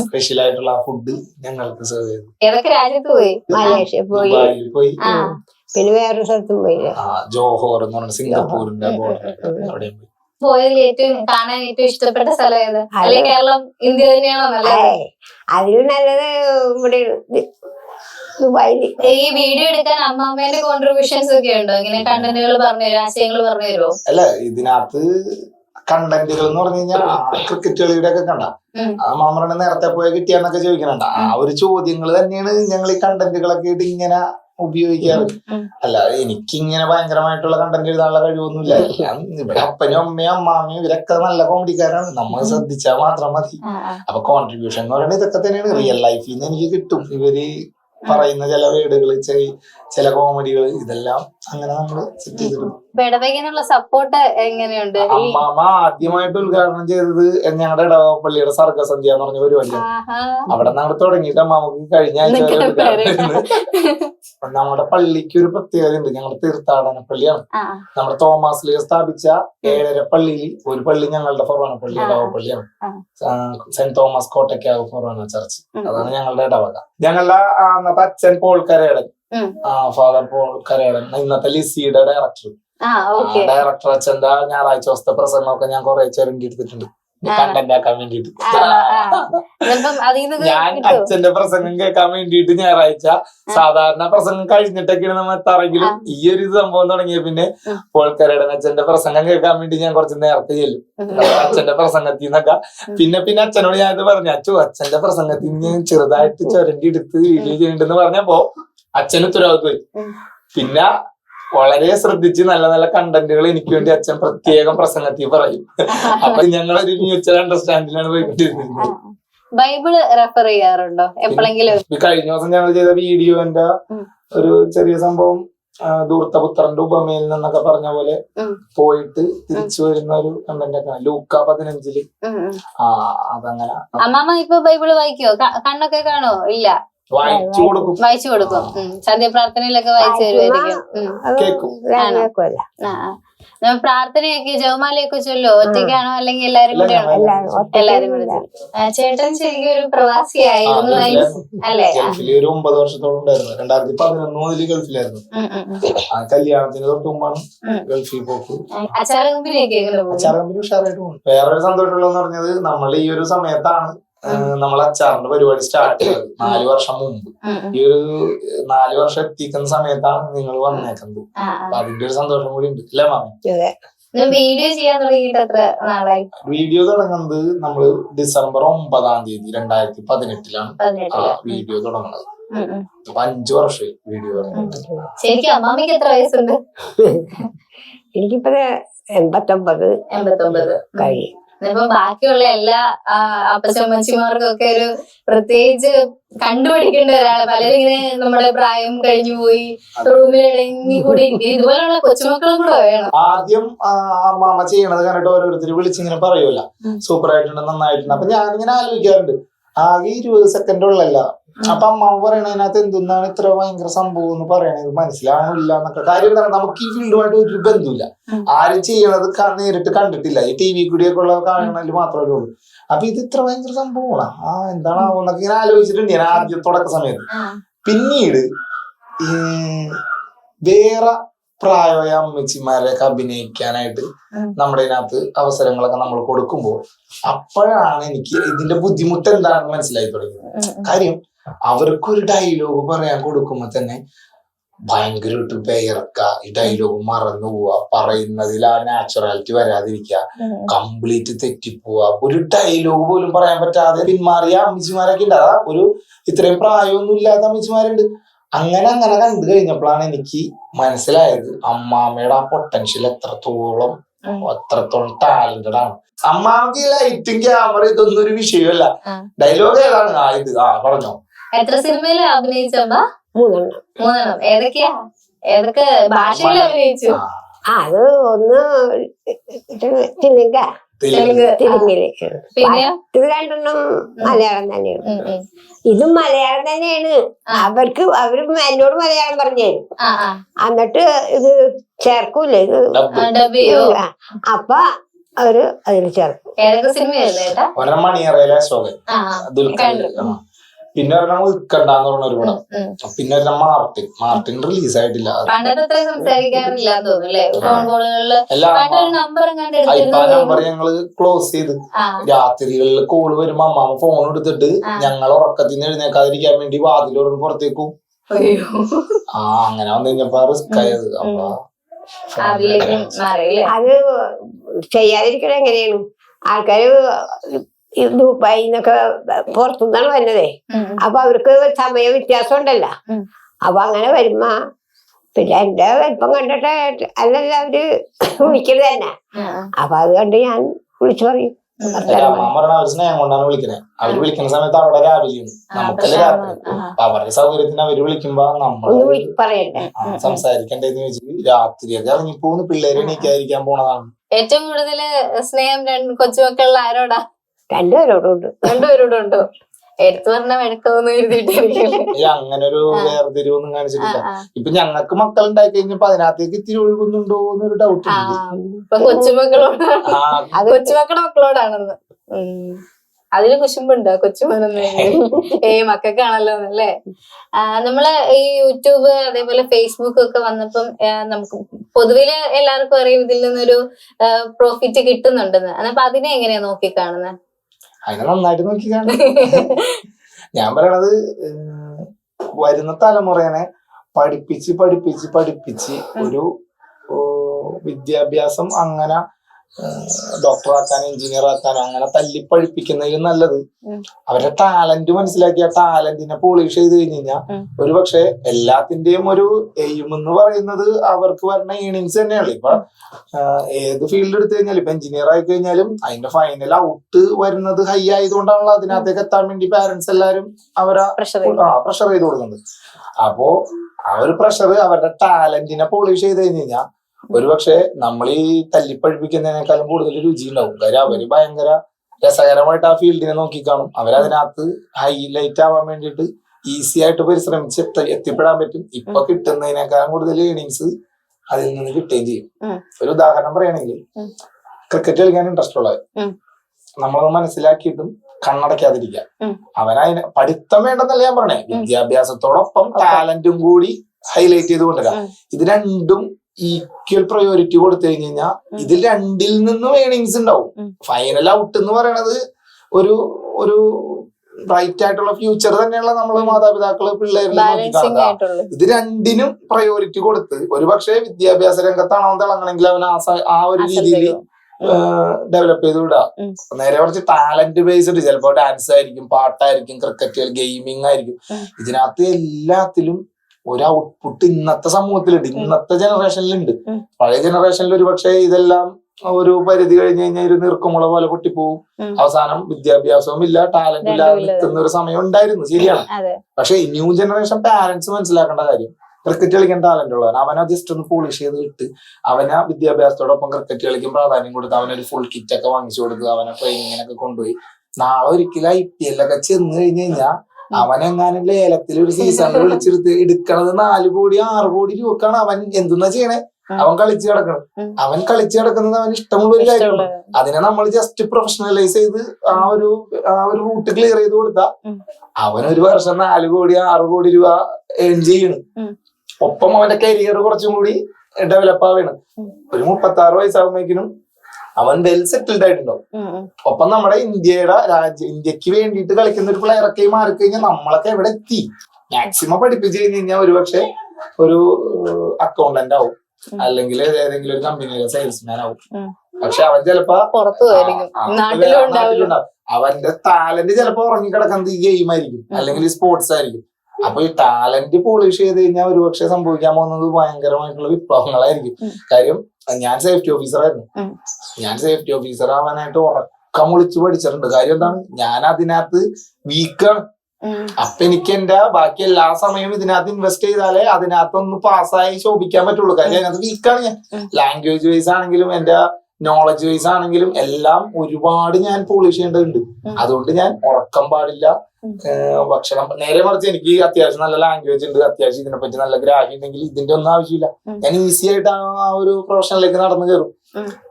സ്പെഷ്യൽ ആയിട്ടുള്ള ആ ഫുഡ് ഞങ്ങൾക്ക് സെർവ് ചെയ്തു. ഏതൊക്കെ രാജ്യത്ത് പോയി? മലേഷ്യ പോയി. പോയി. പിന്നെ വേറൊരു സ്ഥലത്തും പോയി ജോഹോർ എന്ന് പറഞ്ഞ സിംഗപ്പൂരിന്റെ ബോർഡർ. അവിടെയും പോയി. പോയതിൽ ഏറ്റവും കാണാൻ ഏറ്റവും ഇഷ്ടപ്പെട്ട സ്ഥലം ഏത്? അല്ലെ കേരളം ഇന്ത്യ തന്നെയാണോ നല്ലത്? അതിലും നല്ലത് ഇവിടെ ദുബായിൽ. ഈ വീഡിയോ എടുക്കാൻ അമ്മാമ്മേന്റെ കോൺട്രിബ്യൂഷൻസ് ഒക്കെ ഉണ്ടോ? ഇങ്ങനെ കണ്ടന്റുകൾ പറഞ്ഞു തരുമോ ആശയങ്ങൾ പറഞ്ഞു തരുമോ അല്ല ഇതിനകത്ത് കണ്ടന്റുകൾ എന്ന് പറഞ്ഞു കഴിഞ്ഞാൽ ക്രിക്കറ്റ് കളിയുടെ ഒക്കെ കണ്ട. മാമറനെ നേരത്തെ പോയ കിട്ടിയാന്നൊക്കെ ചോദിക്കണണ്ട. ആ ഒരു ചോദ്യങ്ങൾ തന്നെയാണ് ഞങ്ങൾ ഈ കണ്ടന്റുകളൊക്കെ ഇട്ട് ഇങ്ങനെ ഉപയോഗിക്കാറ്. അല്ല എനിക്ക് ഇങ്ങനെ ഭയങ്കരമായിട്ടുള്ള കണ്ടന്റ് എഴുതാനുള്ള കഴിവൊന്നുമില്ല. ഞാൻ ഇവിടെ അപ്പനും അമ്മയും അമ്മാമ്മയും ഇവരൊക്കെ നല്ല കോമഡിക്കാരാണ് നമ്മൾ ശ്രദ്ധിച്ചാൽ മാത്രം മതി. അപ്പൊ കോൺട്രിബ്യൂഷൻ എന്ന് പറയുന്നത് ഇതൊക്കെ തന്നെയാണ്. റിയൽ ലൈഫിൽ നിന്ന് എനിക്ക് കിട്ടും. ഇവർ പറയുന്ന ചില വേർഡുകൾ ചില കോമഡികൾ ഇതെല്ലാം അങ്ങനെ നമ്മൾ സെറ്റ് ചെയ്തിട്ടുണ്ട്. സപ്പോർട്ട് എങ്ങനെയുണ്ട്? അമ്മാമ ആദ്യമായിട്ട് ഉദ്ഘാടനം ചെയ്തത് ഞങ്ങളുടെ ഇടവപ്പള്ളിയുടെ സർഗസന്ധ്യ എന്ന് പറഞ്ഞ പരിപാടിയാണ്. അവിടെ അവിടെ നമ്മൾ തുടങ്ങിയിട്ട് അമ്മാമക്ക് കഴിഞ്ഞ ആഴ്ച നമ്മുടെ പള്ളിക്ക് ഒരു പ്രത്യേകത ഉണ്ട്. ഞങ്ങളുടെ തീർത്ഥാടന പള്ളിയാണ്. നമ്മുടെ തോമസ് ലീഗ് സ്ഥാപിച്ച ഏഴര പള്ളിയിൽ ഒരു പള്ളി ഞങ്ങളുടെ ഫൊറോണ പള്ളി. ഇടവപ്പള്ളിയാണ് saint Thomas Kottakkavu forane church. അതാണ് ഞങ്ങളുടെ ഇടവക ഞങ്ങളുടെ അന്നത്തെ അച്ഛൻ പോൾ കരേടൻ ഉം. ആ ഫാദർ പോൾ കരേടൻ ഇന്നത്തെ ലിസിയുടെ ഡയറക്ടർ ഡയറക്ടർ അച്ഛന്റെ ഞായറാഴ്ച ദിവസത്തെ പ്രസംഗമൊക്കെ ഞാൻ കുറെ ചെറുണ്ടി എടുത്തിട്ടുണ്ട്. കണ്ടന്റ് ആക്കാൻ വേണ്ടിട്ട് ഞാൻ അച്ഛന്റെ പ്രസംഗം കേൾക്കാൻ വേണ്ടിയിട്ട് ഞായറാഴ്ച സാധാരണ പ്രസംഗം കഴിഞ്ഞിട്ടൊക്കെയാണ് നമ്മൾ എത്താറെങ്കിലും ഈ ഒരു സംഭവം തുടങ്ങിയ പിന്നെ പോൾക്കരയുടെ അച്ഛന്റെ പ്രസംഗം കേൾക്കാൻ വേണ്ടി ഞാൻ കുറച്ച് നേരത്തെ ചെല്ലും. അച്ഛന്റെ പ്രസംഗത്തിൽ നിന്നൊക്കെ പിന്നെ പിന്നെ അച്ഛനോട് ഞാൻ ഇത് പറഞ്ഞു. അച്ഛൻ അച്ഛന്റെ പ്രസംഗത്തിൽ നിന്ന് ഞാൻ ചെറുതായിട്ട് ചുരണ്ടി എടുത്ത് വീഡിയോ ചെയ്യണ്ടെന്ന് പറഞ്ഞപ്പോ അച്ഛന് ഉത്തരവാദിത്വം. പിന്നെ വളരെ ശ്രദ്ധിച്ച് നല്ല നല്ല കണ്ടന്റുകൾ എനിക്ക് വേണ്ടി അച്ഛൻ പ്രത്യേകം പ്രസംഗത്തിൽ പറയും. അപ്പൊ ഞങ്ങളൊരു മ്യൂച്വൽ അണ്ടർസ്റ്റാൻഡിലാണ് പോയിക്കൊണ്ടിരുന്നത് ബൈബിൾ റെഫർ ചെയ്യാറുണ്ടോ? എപ്പോഴെങ്കിലും കഴിഞ്ഞ ദിവസം ഞങ്ങൾ ചെയ്ത വീഡിയോന്റെ. ഒരു ചെറിയ സംഭവം ദൂർത്തപുത്രന്റെ ഉപമയിൽ നിന്നൊക്കെ പറഞ്ഞ പോലെ പോയിട്ട് തിരിച്ചു വരുന്ന ഒരു കണ്ടന്റ് ഒക്കെ ലൂക്ക പതിനഞ്ചിൽ. ആ അതങ്ങനെ. അമ്മാമ്മ ഇപ്പൊ ബൈബിൾ വായിക്കോ കണ്ണൊക്കെ കാണോ ഇല്ല. വായിച്ചു കൊടുക്കും. വായിച്ചു കൊടുക്കും. സന്ധ്യപ്രാർത്ഥനയിലൊക്കെ വായിച്ചു തരുമായിരിക്കും പ്രാർത്ഥനയൊക്കെ ജവമാലയൊക്കെ ചൊല്ലോ ഒറ്റയ്ക്കാണോ അല്ലെങ്കിൽ എല്ലാരും കൂടെ എല്ലാരും കൂടെ ചേട്ടൻ ശരിക്കും ഒരു പ്രവാസിയായിരുന്നു അല്ലേ. ഒരു ഒമ്പത് വർഷത്തോളം ഉണ്ടായിരുന്നു. രണ്ടായിരത്തി പതിനൊന്ന് മുതൽ ഗൾഫിലായിരുന്നു. ആ കല്യാണത്തിന് തൊട്ട് മുമ്പാണ്. ഗൾഫിൽ പോക്ക്. അച്ചാറ കമ്പനിയൊക്കെ എങ്ങനെ പോകും അച്ചാർ കമ്പനി ഉഷാറായിട്ട് പോകും വേറൊരു സന്തോഷമുള്ളതെന്ന് പറഞ്ഞത് നമ്മൾ ഈ ഒരു സമയത്താണ് നമ്മൾ അച്ചാറിന്റെ പരിപാടി സ്റ്റാർട്ട് ചെയ്തത്. നാല് വർഷം മുമ്പ്. ഈ ഒരു നാല് വർഷം എത്തിക്കുന്ന സമയത്താണ് നിങ്ങൾ വന്നേക്കുന്നത്. അപ്പൊ അതിന്റെ ഒരു സന്തോഷം കൂടി ഉണ്ട്. അല്ലേ മാമി? വീഡിയോ ചെയ്യാൻ തുടങ്ങിയിട്ട് എത്ര നാളായി? വീഡിയോ തുടങ്ങുന്നത് നമ്മൾ ഡിസംബർ ഒമ്പതാം തീയതി രണ്ടായിരത്തി പതിനെട്ടിലാണ്. വീഡിയോ തുടങ്ങുന്നത്. അപ്പൊ അഞ്ചു വർഷമായി വീഡിയോ തുടങ്ങുന്നത്. ശരിക്കും അമ്മാമ്മക്ക് എത്ര വയസ്സുണ്ട്? *laughs* എനിക്കിപ്പോ എൺപത്തൊമ്പത് എൺപത്തൊമ്പത്. കഴിയും ഇപ്പൊ ബാക്കിയുള്ള എല്ലാ അപ്പച്ചമ്മച്ചിമാർക്കൊക്കെ ഒരു പ്രത്യേകിച്ച് കണ്ടുപിടിക്കേണ്ട ഒരാൾ. പലരും ഇങ്ങനെ നമ്മുടെ പ്രായം കഴിഞ്ഞു പോയി റൂമിൽ ഇടങ്ങി കൂടി ഇതുപോലെയുള്ള കൊച്ചുമക്കളും കൂടെ വേണം. ആദ്യം അമ്മ ചെയ്യണത് കണ്ടിട്ട് ഓരോരുത്തർ വിളിച്ചിങ്ങനെ പറയൂല. സൂപ്പർ ആയിട്ടുണ്ട് നന്നായിട്ടുണ്ട്. അപ്പൊ ഞാനിങ്ങനെ ആലോചിക്കാറുണ്ട്. ആകെ ഇരുപത് സെക്കൻഡ് ഉള്ളല്ല. അപ്പൊ അമ്മാമ്മ പറയണതിനകത്ത് എന്തുന്നാണ് ഇത്ര ഭയങ്കര സംഭവം എന്ന് പറയണത് മനസ്സിലാവണില്ല എന്നൊക്കെ. കാര്യം എന്താണ് നമുക്ക് ഈ ഫീൽഡുമായിട്ട് ഒരു ബന്ധമില്ല. ആരും ചെയ്യണത് നേരിട്ട് കണ്ടിട്ടില്ല. ഈ ടി വി കൂടിയൊക്കെ ഉള്ള കാണണമെങ്കിൽ മാത്രമേ ഉള്ളൂ. അപ്പൊ ഇത് ഇത്ര ഭയങ്കര സംഭവമാണ്? ആ എന്താണാവോ എന്നൊക്കെ ഇങ്ങനെ ആലോചിച്ചിട്ടുണ്ട് ഞാൻ ആദ്യം തുടക്ക സമയത്ത്. പിന്നീട് ഈ വേറെ പ്രായമായ അമ്മച്ചിമാരെയൊക്കെ അഭിനയിക്കാനായിട്ട് നമ്മുടെ ഇതിനകത്ത് അവസരങ്ങളൊക്കെ നമ്മൾ കൊടുക്കുമ്പോൾ അപ്പോഴാണ് എനിക്ക് ഇതിന്റെ ബുദ്ധിമുട്ട് എന്താണെന്ന് മനസ്സിലായി തുടങ്ങിയത്. കാര്യം അവർക്കൊരു ഡയലോഗ് പറയാൻ കൊടുക്കുമ്പോ തന്നെ ഭയങ്കരമായിട്ട് വിയർക്ക. ഈ ഡയലോഗ് മറന്നു പോവുക പറയുന്നതിൽ ആ നാച്ചുറാലിറ്റി വരാതിരിക്കുക. കംപ്ലീറ്റ് തെറ്റിപ്പോവുക ഒരു ഡയലോഗ് പോലും പറയാൻ പറ്റാതെ പിന്മാറിയ അമ്മച്ചിമാരൊക്കെ ഉണ്ട്. അതാ ഒരു ഇത്രയും പ്രായമൊന്നും ഇല്ലാത്ത അമ്മച്ചിമാരുണ്ട്. അങ്ങനെ അങ്ങനെ കണ്ടു കഴിഞ്ഞപ്പോഴാണ് എനിക്ക് മനസ്സിലായത് അമ്മാമ്മയുടെ ആ പൊട്ടൻഷ്യൽ എത്രത്തോളം അത്രത്തോളം എത്രത്തോളം ടാലന്റഡ് ആണ് അമ്മാമ്മക്ക് ലൈറ്റും ക്യാമറ ഇതൊന്നും ഒരു വിഷയമല്ല. ഡയലോഗ് ഏതാണ്? ആ ഇത്. ആ പറഞ്ഞോ. എത്ര സിനിമയിൽ അഭിനയിച്ചമ്മ മൂന്നെണ്ണം. മൂന്നെണ്ണം. ഏതൊക്കെയാ? ഏതൊക്കെ ഭാഷയിൽ അഭിനയിച്ചു? അത് ഒന്ന് തിലുങ്ക. തിലുങ്കിൽ. പിന്നെ? ഇത് രണ്ടെണ്ണം മലയാളം തന്നെയാണ്. ഇതും മലയാളം തന്നെയാണ്. അവർക്ക് അവർ എന്നോട് മലയാളം പറഞ്ഞു തരും. എന്നിട്ട് ഇത് ചേർക്കൂലേ ഇത്. അപ്പൊ അവർ അതിൽ ചേർക്കും. ഏതൊക്കെ സിനിമയല്ലേ പിന്നെ ഒരെണ്ണം ഉൾക്കണ്ടെന്ന് പറഞ്ഞ ഒരു പടം. പിന്നെ ഒരെണ്ണം മാർട്ടിൻ. മാർട്ടിൻ റിലീസ് ആയിട്ടില്ല ഇപ്പൊ നമ്പർ ഞങ്ങൾ ക്ലോസ് ചെയ്ത്. രാത്രികളിൽ കോൾ വരുമ്പോ അമ്മ ഫോൺ എടുത്തിട്ട് ഞങ്ങൾ ഉറക്കത്തിൽ നിന്ന് എഴുന്നേക്കാതിരിക്കാൻ വേണ്ടി വാതിലോട് പുറത്തേക്കും അയ്യോ. ആ അങ്ങനെ വന്നു കഴിഞ്ഞപ്പോ റിസ്ക് ആയത്. അപ്പൊ അത് ചെയ്യാതിരിക്കണ എങ്ങനെയാണ്? ആൾക്കാര് ഈ ദുബായിൽ നിന്നൊക്കെ പുറത്തുനിന്നാണ് വരുന്നതേ. അപ്പൊ അവർക്ക് സമയ വ്യത്യാസം ഉണ്ടല്ലോ അപ്പൊ അങ്ങനെ വരുമ്പോ പിന്നെ എന്റെ വലിപ്പം കണ്ടിട്ട് അല്ലല്ല അവർ വിളിക്കൽ തന്നെ. അപ്പൊ അത് കണ്ട് ഞാൻ വിളിച്ചു പറയും. കൊണ്ടാണ് അവർ വിളിക്കുന്ന സമയത്ത് അവിടെ രാവിലെയാണ് ആ, നമുക്കല്ലേ പ്രശ്നം, രാത്രി. ആ. അപ്പൊ അവരുടെ സൗകര്യത്തിന് അവർ വിളിക്കുമ്പോ നമ്മൾ സംസാരിക്കണ്ടേന്ന് ചോദിച്ചു രാത്രിയൊക്കെ ഇറങ്ങിപ്പോന്ന് പിള്ളേരെ എണീക്കാതിരിക്കാൻ പോണതാണ്. ഏറ്റവും കൂടുതൽ സ്നേഹം രണ്ട് കൊച്ചുമക്കളിൽ ആരോടാ? രണ്ടുപേരോടും ഉണ്ട്. രണ്ടുപേരോടും ഉണ്ടോ. എടുത്തു പറഞ്ഞ വെടുക്കൊന്നും എഴുതിയിട്ടിരിക്കല്ലേ? ഈ അങ്ങനെ ഒരു വേർതിരിവൊന്നും കാണിച്ചിട്ടില്ല. ഇപ്പൊ ഞങ്ങൾക്ക് മക്കൾ ഉണ്ടായി കഴിഞ്ഞപ്പോ അതിനകത്തേക്ക് ഇത്തിരി ഒഴുകുന്നുണ്ടോ എന്നൊരു ഡൗട്ട് ഉണ്ട്. ഇപ്പൊ കൊച്ചുമക്കളോടാണ് ആ അത് കൊച്ചുമക്കളുടെ മക്കളോടാണെന്ന്. അതിൽ അതിൽ കുശുമ്പുണ്ടോ കൊച്ചുമോനൊന്നും? ഏയ് മക്കൾക്കാണല്ലോ എന്നല്ലേ അല്ലേ നമ്മൾ ഈ യൂട്യൂബ് അതേപോലെ ഫേസ്ബുക്ക് ഒക്കെ വന്നപ്പം നമുക്ക് പൊതുവിൽ എല്ലാവർക്കും അറിയാം ഇതിൽ നിന്നൊരു പ്രോഫിറ്റ് കിട്ടുന്നുണ്ടെന്ന്. അപ്പൊ അതിനെ എങ്ങനെയാ നോക്കി കാണുന്നത് അതിനെ നന്നായിട്ട് നോക്കി കാണും ഞാൻ പറയണത് വരുന്ന തലമുറേനെ പഠിപ്പിച്ച് പഠിപ്പിച്ച് പഠിപ്പിച്ച് ഒരു വിദ്യാഭ്യാസം അങ്ങനെ ഡോക്ടർ ആക്കാൻ എഞ്ചിനീയർ ആക്കാനോ അങ്ങനെ തല്ലി പഠിപ്പിക്കുന്നതിലും നല്ലത്. അവരുടെ ടാലന്റ് മനസ്സിലാക്കി ആ ടാലന്റിനെ പോളിഷ് ചെയ്ത് കഴിഞ്ഞ് കഴിഞ്ഞാൽ. ഒരു പക്ഷെ എല്ലാത്തിന്റെയും ഒരു എയിം എന്ന് പറയുന്നത് അവർക്ക് വരുന്ന ഏണിങ്സ് തന്നെയാണ് ഇപ്പൊ ഏത് ഫീൽഡ് എടുത്തു കഴിഞ്ഞാലും ഇപ്പൊ എഞ്ചിനീയർ ആയി കഴിഞ്ഞാലും അതിന്റെ ഫൈനൽ ഔട്ട് വരുന്നത് ഹൈ ആയതുകൊണ്ടാണല്ലോ അതിനകത്തേക്ക് എത്താൻ വേണ്ടി പാരന്റ്സ് എല്ലാരും അവരെ പ്രഷർ ചെയ്ത് കൊടുക്കുന്നത് അപ്പോ ആ ഒരു പ്രഷർ അവരുടെ ടാലന്റിനെ പോളിഷ് ചെയ്ത് കഴിഞ്ഞ് കഴിഞ്ഞാൽ ഒരുപക്ഷെ നമ്മൾ ഈ തല്ലിപ്പഴിപ്പിക്കുന്നതിനേക്കാളും കൂടുതൽ രുചി ഉണ്ടാവും കാര്യം അവർ ഭയങ്കര രസകരമായിട്ട് ആ ഫീൽഡിനെ നോക്കിക്കാണും അവരതിനകത്ത് ഹൈലൈറ്റ് ആവാൻ വേണ്ടിയിട്ട് ഈസി ആയിട്ട് പരിശ്രമിച്ച് എത്ത- എത്തിപ്പെടാൻ പറ്റും. ഇപ്പൊ കിട്ടുന്നതിനേക്കാളും കൂടുതൽ ഏണിങ്സ് അതിൽ നിന്ന് കിട്ടുകയും ചെയ്യും. ഒരു ഉദാഹരണം പറയുകയാണെങ്കിൽ. ക്രിക്കറ്റ് കളിക്കാൻ ഇൻട്രസ്റ്റ് ഉള്ളത്. നമ്മളത് മനസ്സിലാക്കിയിട്ടും കണ്ണടയ്ക്കാതിരിക്കുക. ഉം. അവനതിന് പഠിത്തം വേണ്ടെന്നല്ല ഞാൻ പറഞ്ഞേ. വിദ്യാഭ്യാസത്തോടൊപ്പം ടാലന്റും കൂടി ഹൈലൈറ്റ് ചെയ്ത് കൊണ്ടുവരാം ഇത് രണ്ടും ഈക്വൽ പ്രയോറിറ്റി കൊടുത്തു കഴിഞ്ഞു കഴിഞ്ഞാൽ ഇതിൽ രണ്ടിൽ നിന്നും ഏണിങ്സ് ഉണ്ടാവും. ഫൈനൽ ഔട്ട് എന്ന് പറയണത് ഒരു ഒരു ബ്രൈറ്റ് ആയിട്ടുള്ള ഫ്യൂച്ചർ തന്നെയുള്ള നമ്മൾ മാതാപിതാക്കൾ പിള്ളേരിൽ ഇത് രണ്ടിനും പ്രയോറിറ്റി കൊടുത്ത് ഒരുപക്ഷെ വിദ്യാഭ്യാസ രംഗത്താണ് അവൻ തിളങ്ങണമെങ്കിൽ അവൻ ആ ഒരു രീതിയിൽ ഡെവലപ്പ് ചെയ്ത് വിടുക. നേരെ കുറച്ച് ടാലന്റ് ബേസ്ഡ് ചിലപ്പോ ഡാൻസ് ആയിരിക്കും പാട്ടായിരിക്കും ക്രിക്കറ്റ് ഗെയിമിംഗ് ആയിരിക്കും. ഇതിനകത്ത് എല്ലാത്തിലും ഒരു ഔട്ട്പുട്ട് ഇന്നത്തെ സമൂഹത്തിലുണ്ട്. ഇന്നത്തെ ജനറേഷനിലുണ്ട് പഴയ ജനറേഷനിൽ ഒരു പക്ഷെ ഇതെല്ലാം ഒരു പരിധി കഴിഞ്ഞു കഴിഞ്ഞാൽ ഒരു നീർക്കുമുള പോലെ പൊട്ടിപ്പോവും. അവസാനം വിദ്യാഭ്യാസവും ഇല്ല ടാലന്റും ഇല്ല. നിൽക്കുന്ന ഒരു സമയം ഉണ്ടായിരുന്നു. ശരിയാണ്. പക്ഷെ ന്യൂ ജനറേഷൻ പാരന്റ്സ് മനസ്സിലാക്കേണ്ട കാര്യം ക്രിക്കറ്റ് കളിക്കാൻ ടാലന്റ് ഉള്ളവൻ അവനെ ജസ്റ്റ് ഒന്ന് പോളിഷ് ചെയ്ത് ഇട്ട് അവനെ വിദ്യാഭ്യാസത്തോടൊപ്പം ക്രിക്കറ്റ് കളിക്കും പ്രാധാന്യം കൊടുത്ത് അവനൊരു ഫുൾ കിറ്റ് ഒക്കെ വാങ്ങിച്ചു കൊടുക്കുക അവനെ ട്രെയിനിങ്ങിനൊക്കെ കൊണ്ടുപോയി. നാളെ ഒരിക്കലും ഐ പി എല്ലൊക്കെ ചെന്ന് കഴിഞ്ഞ് കഴിഞ്ഞാൽ അവനെങ്ങാനും ലേലത്തിൽ ഒരു സീസണിൽ വിളിച്ചെടുത്ത് എടുക്കണത് നാല് കോടി ആറ് കോടി രൂപക്കാണ് അവൻ എന്തെന്നാ ചെയ്യണേ. അവൻ കളിച്ചു കിടക്കണം. അവൻ കളിച്ചു കിടക്കുന്നത് അവൻ ഇഷ്ടമുള്ള ഒരു കാര്യമാണ് അതിനെ നമ്മൾ ജസ്റ്റ് പ്രൊഫഷണലൈസ് ചെയ്ത് ആ ഒരു ആ ഒരു റൂട്ട് ക്ലിയർ ചെയ്ത് കൊടുത്താ. അവൻ ഒരു വർഷം നാല് കോടി ആറ് കോടി രൂപ ഏൺ ചെയ്യണ്. ഒപ്പം അവന്റെ കരിയർ കുറച്ചും കൂടി ഡെവലപ്പ് ആവണം ഒരു മുപ്പത്തി ആറ് വയസ്സാകുമ്പോഴേക്കിനും അവൻ വെൽ സെറ്റിൽഡ് ആയിട്ടുണ്ടാവും. ഒപ്പം നമ്മുടെ ഇന്ത്യയുടെ രാജ്യ ഇന്ത്യയ്ക്ക് വേണ്ടിയിട്ട് കളിക്കുന്ന ഒരു പ്ലെയർ ഒക്കെ മാറിക്കഴിഞ്ഞാൽ നമ്മളൊക്കെ എവിടെ എത്തി? മാക്സിമം പഠിപ്പിച്ചു കഴിഞ്ഞ് കഴിഞ്ഞാൽ ഒരുപക്ഷെ ഒരു അക്കൗണ്ടന്റ് ആവും. അല്ലെങ്കിൽ ഏതെങ്കിലും ഒരു കമ്പനിയിലെ സെയിൽസ്മാൻ ആവും. പക്ഷെ അവൻ ചിലപ്പോ നാട്ടിലുണ്ടാവും. അവന്റെ ടാലന്റ് ചിലപ്പോ ഉറങ്ങിക്കിടക്കുന്നത് ഈ ഗെയിം ആയിരിക്കും. അല്ലെങ്കിൽ സ്പോർട്സ് ആയിരിക്കും. അപ്പൊ ഈ ടാലന്റ് പോളിഷ് ചെയ്ത് കഴിഞ്ഞാൽ ഒരുപക്ഷെ സംഭവിക്കാൻ പോകുന്നത് ഭയങ്കരമായിട്ടുള്ള വിപ്ലവങ്ങളായിരിക്കും. കാര്യം ഞാൻ സേഫ്റ്റി ഓഫീസർ ആയിരുന്നു. ഞാൻ സേഫ്റ്റി ഓഫീസർ ആവാനായിട്ട് ഉറക്കം വിളിച്ച് പഠിച്ചിട്ടുണ്ട്. കാര്യം എന്താണ്? ഞാൻ അതിനകത്ത് വീക്കാണ്. അപ്പൊ എനിക്ക് എന്റെ ബാക്കി എല്ലാ സമയവും ഇതിനകത്ത് ഇൻവെസ്റ്റ് ചെയ്താലേ അതിനകത്തൊന്ന് പാസ്സായി ശോഭിക്കാൻ പറ്റുള്ളൂ. കാര്യം അതിനകത്ത് വീക്കാണ് ഞാൻ. ലാംഗ്വേജ് വൈസ് ആണെങ്കിലും എന്റെ നോളജ് വൈസ് ആണെങ്കിലും എല്ലാം ഒരുപാട് ഞാൻ പോളിഷ് ചെയ്യേണ്ടതുണ്ട്. അതുകൊണ്ട് ഞാൻ ഉറക്കം പാടില്ല. ഭക്ഷണം നേരെ മറിച്ച് എനിക്ക് അത്യാവശ്യം നല്ല ലാംഗ്വേജ് ഉണ്ട്. അത്യാവശ്യം ഇതിനെപ്പറ്റി നല്ല ഗ്രാഹ്യം ഉണ്ടെങ്കിൽ ഇതിന്റെ ഒന്നും ആവശ്യമില്ല. ഞാൻ ഈസി ആയിട്ട് ആ ഒരു പ്രൊഫഷനിലേക്ക് നടന്നു കയറും.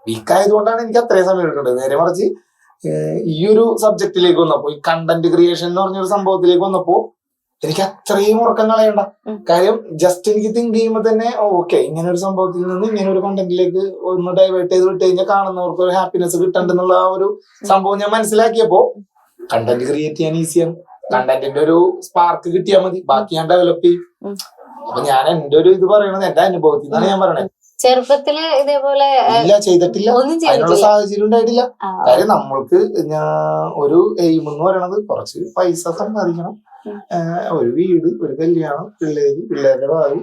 വീക്കായതുകൊണ്ടാണ് വീക്ക് എനിക്ക് അത്രയും സമയം എടുക്കേണ്ടത്. നേരെ മറിച്ച് ഈ ഒരു സബ്ജക്റ്റിലേക്ക് വന്നപ്പോ ഈ കണ്ടന്റ് ക്രിയേഷൻ എന്ന് പറഞ്ഞൊരു സംഭവത്തിലേക്ക് വന്നപ്പോ എനിക്ക് അത്രയും ഉറക്കം കളയണ്ട കാര്യം ജസ്റ്റ് എനിക്ക് തിങ്ക് ചെയ്യുമ്പോൾ തന്നെ ഓക്കെ ഇങ്ങനെ ഒരു സംഭവത്തിൽ നിന്ന് ഇങ്ങനെ ഒരു കണ്ടന്റിലേക്ക് ഒന്ന് ഡൈവേർട്ട് ചെയ്ത് വിട്ട് കഴിഞ്ഞാൽ കാണുന്നവർക്ക് ഒരു ഹാപ്പിനെസ് കിട്ടണ്ടെന്നുള്ള ആ ഒരു സംഭവം ഞാൻ മനസ്സിലാക്കിയപ്പോ കണ്ടന്റ് ക്രിയേറ്റ് ചെയ്യാൻ ഈസിയാണ് കണ്ടന്റിന്റെ ഒരു സ്പാർക്ക് കിട്ടിയാൽ മതി. ബാക്കി ഞാൻ ഡെവലപ്പ് ചെയ്യും. അപ്പൊ ഞാൻ എന്റെ ഒരു ഇത് പറയണത് എന്റെ അനുഭവത്തിൽ നിന്നാണ് ഞാൻ പറയണത്. ചെറുപ്പത്തിൽ ഇതേപോലെ ഇല്ല ചെയ്തിട്ടില്ല. അതിനുള്ള സാഹചര്യം ഉണ്ടായിട്ടില്ല. കാര്യം നമ്മൾക്ക് ഒരു എയിം എന്ന് പറയണത് കുറച്ച് പൈസ സമ്പാദിക്കണം ഒരു വീട് ഒരു കല്യാണം പിള്ളേര് പിള്ളേരുടെ ഭാവി.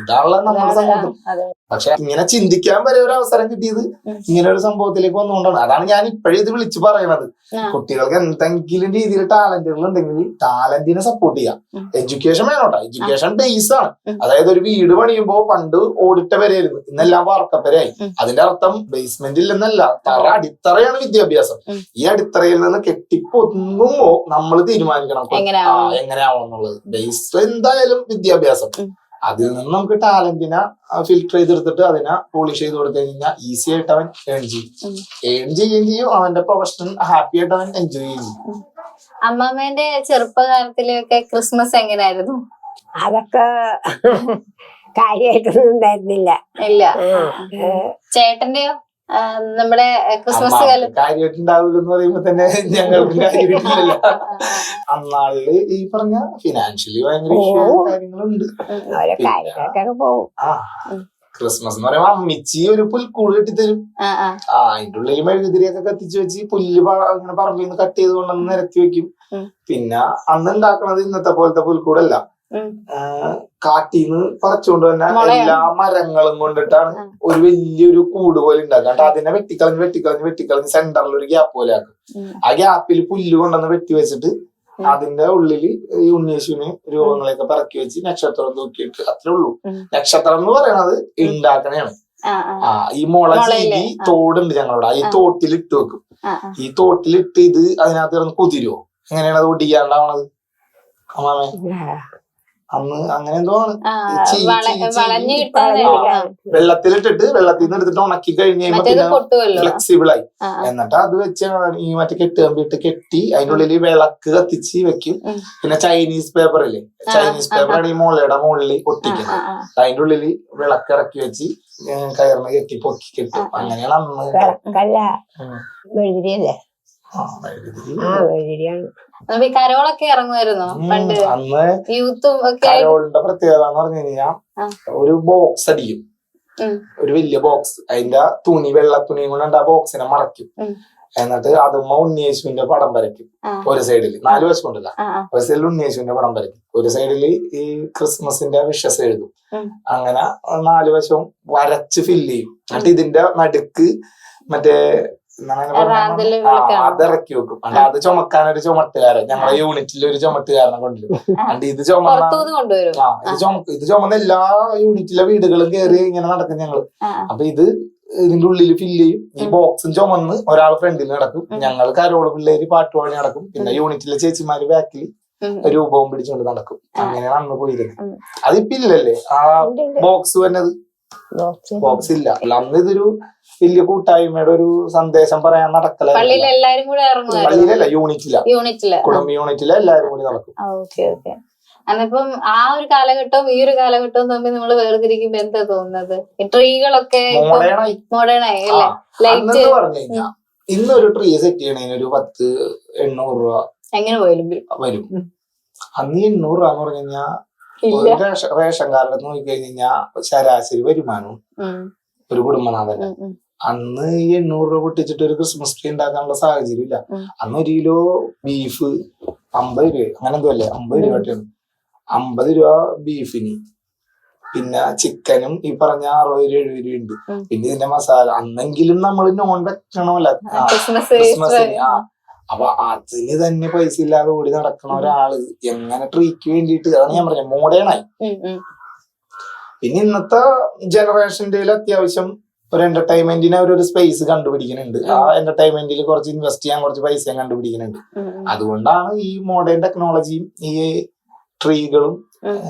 ഇതാണല്ലോ നമ്മുടെ അതെ പക്ഷെ ഇങ്ങനെ ചിന്തിക്കാൻ വരെ ഒരു അവസരം കിട്ടിയത് ഇങ്ങനെ ഒരു സംഭവത്തിലേക്ക് വന്നുകൊണ്ടാണ്. അതാണ് ഞാൻ ഇപ്പോഴും ഇത് വിളിച്ചു പറയുന്നത്. കുട്ടികൾക്ക് എന്തെങ്കിലും രീതിയിൽ ടാലന്റുകൾ ഉണ്ടെങ്കിൽ ടാലന്റിനെ സപ്പോർട്ട് ചെയ്യാം. എഡ്യൂക്കേഷൻ വേണോട്ടോ എഡ്യൂക്കേഷൻ ബേസ് ആണ്. അതായത് ഒരു വീട് പണിയുമ്പോ പണ്ട് ഓടിട്ട വരെയായിരുന്നു ഇന്നെല്ലാം വാർക്കപ്പരയായി. അതിന്റെ അർത്ഥം ബേസ്മെന്റിൽ നിന്നല്ല തറ അടിത്തറയാണ് വിദ്യാഭ്യാസം. ഈ അടിത്തറയിൽ നിന്ന് കെട്ടിപ്പൊന്നുമോ നമ്മൾ തീരുമാനിക്കണം. എങ്ങനെയാവും? എന്നുള്ളത്. ബേസ് എന്തായാലും വിദ്യാഭ്യാസം. അതിൽ നിന്ന് നമുക്ക് ടാലന്റിനെ ഫിൽട്ടർ ചെയ്തെടുത്തിട്ട് അതിനെ പോളിഷ് ചെയ്ത് കൊടുത്തു കഴിഞ്ഞാൽ ഈസി ആയിട്ട് അവൻ ഏൺ ചെയ്യും. ഏൺ ചെയ്യുകയും ചെയ്യും. അവന്റെ പ്രൊഫഷൻ ഹാപ്പി ആയിട്ട് അവൻ എൻജോയ് ചെയ്യും. അമ്മാമ്മേന്റെ ചെറുപ്പകാലത്തിലൊക്കെ ക്രിസ്മസ് എങ്ങനെയായിരുന്നു? അതൊക്കെ കാര്യമായിട്ടൊന്നും ഉണ്ടായിരുന്നില്ല. ഇല്ല. ചേട്ടന്റെയോ നമ്മുടെ ക്രിസ്മസ് കാര്യമായിട്ടുണ്ടാവില്ലെന്ന് പറയുമ്പോ തന്നെ ഞങ്ങൾക്ക് *laughs* കാര്യമായിട്ടില്ല അന്നാളിൽ ഈ പറഞ്ഞ ഫിനാൻഷ്യലി ഭയങ്കര കാര്യങ്ങളുണ്ട്. ക്രിസ്മസ് എന്ന് പറയുമ്പോ അമ്മിച്ചി ഒരു പുൽക്കൂട് കെട്ടിത്തരും. ആ അതിന്റെ ഉള്ളിൽ മെഴുകുതിരിയൊക്കെ കത്തിച്ചു വെച്ച് പുല്ല് ഇങ്ങനെ പറമ്പിൽ നിന്ന് കട്ട് ചെയ്ത് കൊണ്ടുവന്ന് നിരത്തി വെക്കും. പിന്നെ അന്ന് ഉണ്ടാക്കണത് ഇന്നത്തെ പോലത്തെ പുൽക്കൂടല്ല. കാട്ടിന്ന് പറിച്ചുകൊണ്ട് തന്നെ എല്ലാ മരങ്ങളും കൊണ്ടിട്ടാണ് ഒരു വലിയൊരു കൂട് പോലെ ഉണ്ടാക്കുക എന്നിട്ട് അതിനെ വെട്ടിക്കളഞ്ഞ് വെട്ടിക്കളഞ്ഞ് വെട്ടിക്കളഞ്ഞ് സെന്ററിൽ ഒരു ഗ്യാപ്പ് പോലെ ആക്കും ആ ഗ്യാപ്പിൽ പുല്ല് കൊണ്ടുവന്ന് വെട്ടി വെച്ചിട്ട് അതിന്റെ ഉള്ളിൽ ഈ ഉണ്ണിയേശുവിന് രൂപങ്ങളെയൊക്കെ പറക്കി വെച്ച് നക്ഷത്രം തൂക്കിയിട്ട് അത്രേ ഉള്ളൂ. നക്ഷത്രം എന്ന് പറയണത് ഉണ്ടാക്കണേണ് ആ ഈ മുള ചീകി. തോടുണ്ട് ഞങ്ങളുടെ ഈ തോട്ടിലിട്ട് തോട്ടിൽ ഇട്ട് വെക്കും. ഈ തോട്ടിലിട്ട് ഇത് അതിനകത്ത് കിടന്ന് കുതിരോ എങ്ങനെയാണ് അത് ഒടിയാണ്ടാവണത്? അമ്മാമേ അന്ന് അങ്ങനെ എന്തോ ആണ്. വെള്ളത്തിലിട്ടിട്ട് വെള്ളത്തിൽ നിന്ന് എടുത്തിട്ട് ഉണക്കി കഴിഞ്ഞ് ഫ്ലെക്സിബിൾ ആയി. എന്നിട്ട് അത് വെച്ച് ഈ മറ്റേ കെട്ടുകമ്പിട്ട് കെട്ടി അതിന്റെ ഉള്ളിൽ വിളക്ക് കത്തിച്ച് വെക്കും. പിന്നെ ചൈനീസ് പേപ്പർ അല്ലേ ചൈനീസ് പേപ്പർ ആണ് ഈ മുളയുടെ മുകളിൽ പൊട്ടിക്കുന്നത്. അതിന്റെ. ഉള്ളിൽ വിളക്ക് ഇറക്കി വെച്ച് കയറിന് കെട്ടി പൊക്കി കെട്ടും. അങ്ങനെയാണ് അന്ന് ആ, വൈദ്യുതി. ആ മെഴുതിരിയാണ് അപ്പൊ ഈ കരോളൊക്കെ ഇറങ്ങുമായിരുന്നോ? പണ്ട് അന്ന് യൂത്തും ഒക്കെ കരോളിന്റെ പ്രത്യേകത എന്ന് പറഞ്ഞു കഴിഞ്ഞാൽ ഒരു ബോക്സ് അടിക്കും. ഒരു വലിയ ബോക്സ് അതിന്റെ തുണി വെള്ള തുണിയും കൊണ്ട് ആ ബോക്സിനെ മറയ്ക്കും. എന്നിട്ട് അതുമ്മ ഉണ്ണിയേശുവിന്റെ പടം വരയ്ക്കും. ഒരു സൈഡിൽ നാല് വശം ഉണ്ടല്ല ആ. ഒരു സൈഡിൽ ഉണ്ണിയേശുവിന്റെ പടം വരയ്ക്കും. ഒരു സൈഡിൽ ഈ ക്രിസ്മസിന്റെ വിഷസ് എഴുതും. അങ്ങനെ നാല് വശവും വരച്ച് ഫില്ല് ചെയ്യും. എന്നിട്ട് ഇതിന്റെ നടുക്ക് മറ്റേ എന്താണ് അതിനെ പറഞ്ഞെ? റാന്തൽ ആ, വിളക്കാണോ? അത് ഇറക്കി വെക്കും. അല്ല അത് ചുമക്കാൻ ഒരു ചുമട്ടുകാരൻ ഞങ്ങളെ യൂണിറ്റിൽ ഒരു ചുമട്ടുകാരനെ കൊണ്ടുവരും അണ്ട് ഇത് ചുമ ആ ഇത് ഇത് ചുമന്ന എല്ലാ യൂണിറ്റിലെ വീടുകളും കയറി ഇങ്ങനെ നടക്കും ഞങ്ങൾ. അപ്പൊ ഇത് ഇതിന്റെ ഉള്ളിൽ ഫില്ല് ചെയ്യും. ഈ. ബോക്സും ചുമന്ന് ഒരാൾ ഫ്രണ്ടിൽ നടക്കും. ഞങ്ങൾ കരോൾ പിള്ളേര് പാട്ടുപാടി നടക്കും. പിന്നെ യൂണിറ്റിലെ ചേച്ചിമാര് ബാക്കിൽ രൂപവും പിടിച്ചുകൊണ്ട് നടക്കും. അങ്ങനെ അങ്ങനെയാണ് അന്ന് പോയിരുന്നത്. അതിപ്പില്ലല്ലേ ആ. ബോക്സ് വന്നത്? ബോക്സ് ഇല്ല. അന്ന് ഇതൊരു വലിയ കൂട്ടായ്മയുടെ ഒരു സന്ദേശം പറയാൻ നടക്കല പള്ളിയിലല്ല യൂണിറ്റില. യൂണിറ്റിൽ. കുടുംബ യൂണിറ്റിലെ എല്ലാരും കൂടി നടക്കും. Okay okay. അന്നിപ്പം ആ ഒരു കാലഘട്ടവും ഈ ഒരു കാലഘട്ടവും തമ്മിൽ നമ്മൾ വേർതിരിക്കുമ്പോ എന്താ തോന്നുന്നത്? ഈ ട്രീകളൊക്കെ മോഡേണായി അല്ലേ? ലൈറ്റ് ഇന്നൊരു ട്രീ സെറ്റ് ചെയ്യണതിന് ഒരു പത്ത് എണ്ണൂറ് രൂപ എങ്ങനെ പോയാലും വരും. അന്ന് എണ്ണൂറ് രൂപ എന്ന് പറഞ്ഞു കഴിഞ്ഞാൽ റേഷൻ കാർഡ് നോക്കി കഴിഞ്ഞ് കഴിഞ്ഞാൽ ശരാശരി വരുമാനവും ഒരു ഉം. അന്ന് ഈ എണ്ണൂറ് രൂപ പൊട്ടിച്ചിട്ട് ഒരു ക്രിസ്മസ് ട്രീ ഉണ്ടാക്കാനുള്ള സാഹചര്യം ഇല്ല. അന്ന് ഒരു കിലോ ബീഫ് അമ്പത് രൂപ അങ്ങനെ എന്തോ അല്ലേ? അമ്പത് രൂപ കിട്ടിയാണ് അമ്പത് രൂപ ബീഫിന്. പിന്നെ ചിക്കനും ഈ പറഞ്ഞ അറുപത് രൂപ എഴുപത് രൂപ ഉണ്ട്. പിന്നെ ഇതിന്റെ മസാല. അന്നെങ്കിലും നമ്മൾ നോൺ വെക്കണമല്ല ക്രിസ്മസിന് ആ. അപ്പൊ അതിന് തന്നെ പൈസ ഇല്ലാതെ ഓടി നടക്കണ ഒരാൾ എങ്ങനെ ട്രീക്ക് വേണ്ടിയിട്ട്? അതാണ് ഞാൻ പറഞ്ഞത് മോഡേണായി. പിന്നെ ഇന്നത്തെ ജനറേഷന്റെ അത്യാവശ്യം ഒരു എന്റർടൈൻമെന്റിന് അവരൊരു സ്പേസ് കണ്ടുപിടിക്കുന്നുണ്ട്. ആ എന്റർടൈൻമെന്റിൽ കുറച്ച് ഇൻവെസ്റ്റ് ചെയ്യാൻ കുറച്ച് പൈസ കണ്ടുപിടിക്കുന്നുണ്ട്. അതുകൊണ്ടാണ് ഈ മോഡേൺ ടെക്നോളജിയും ഈ ട്രീകളും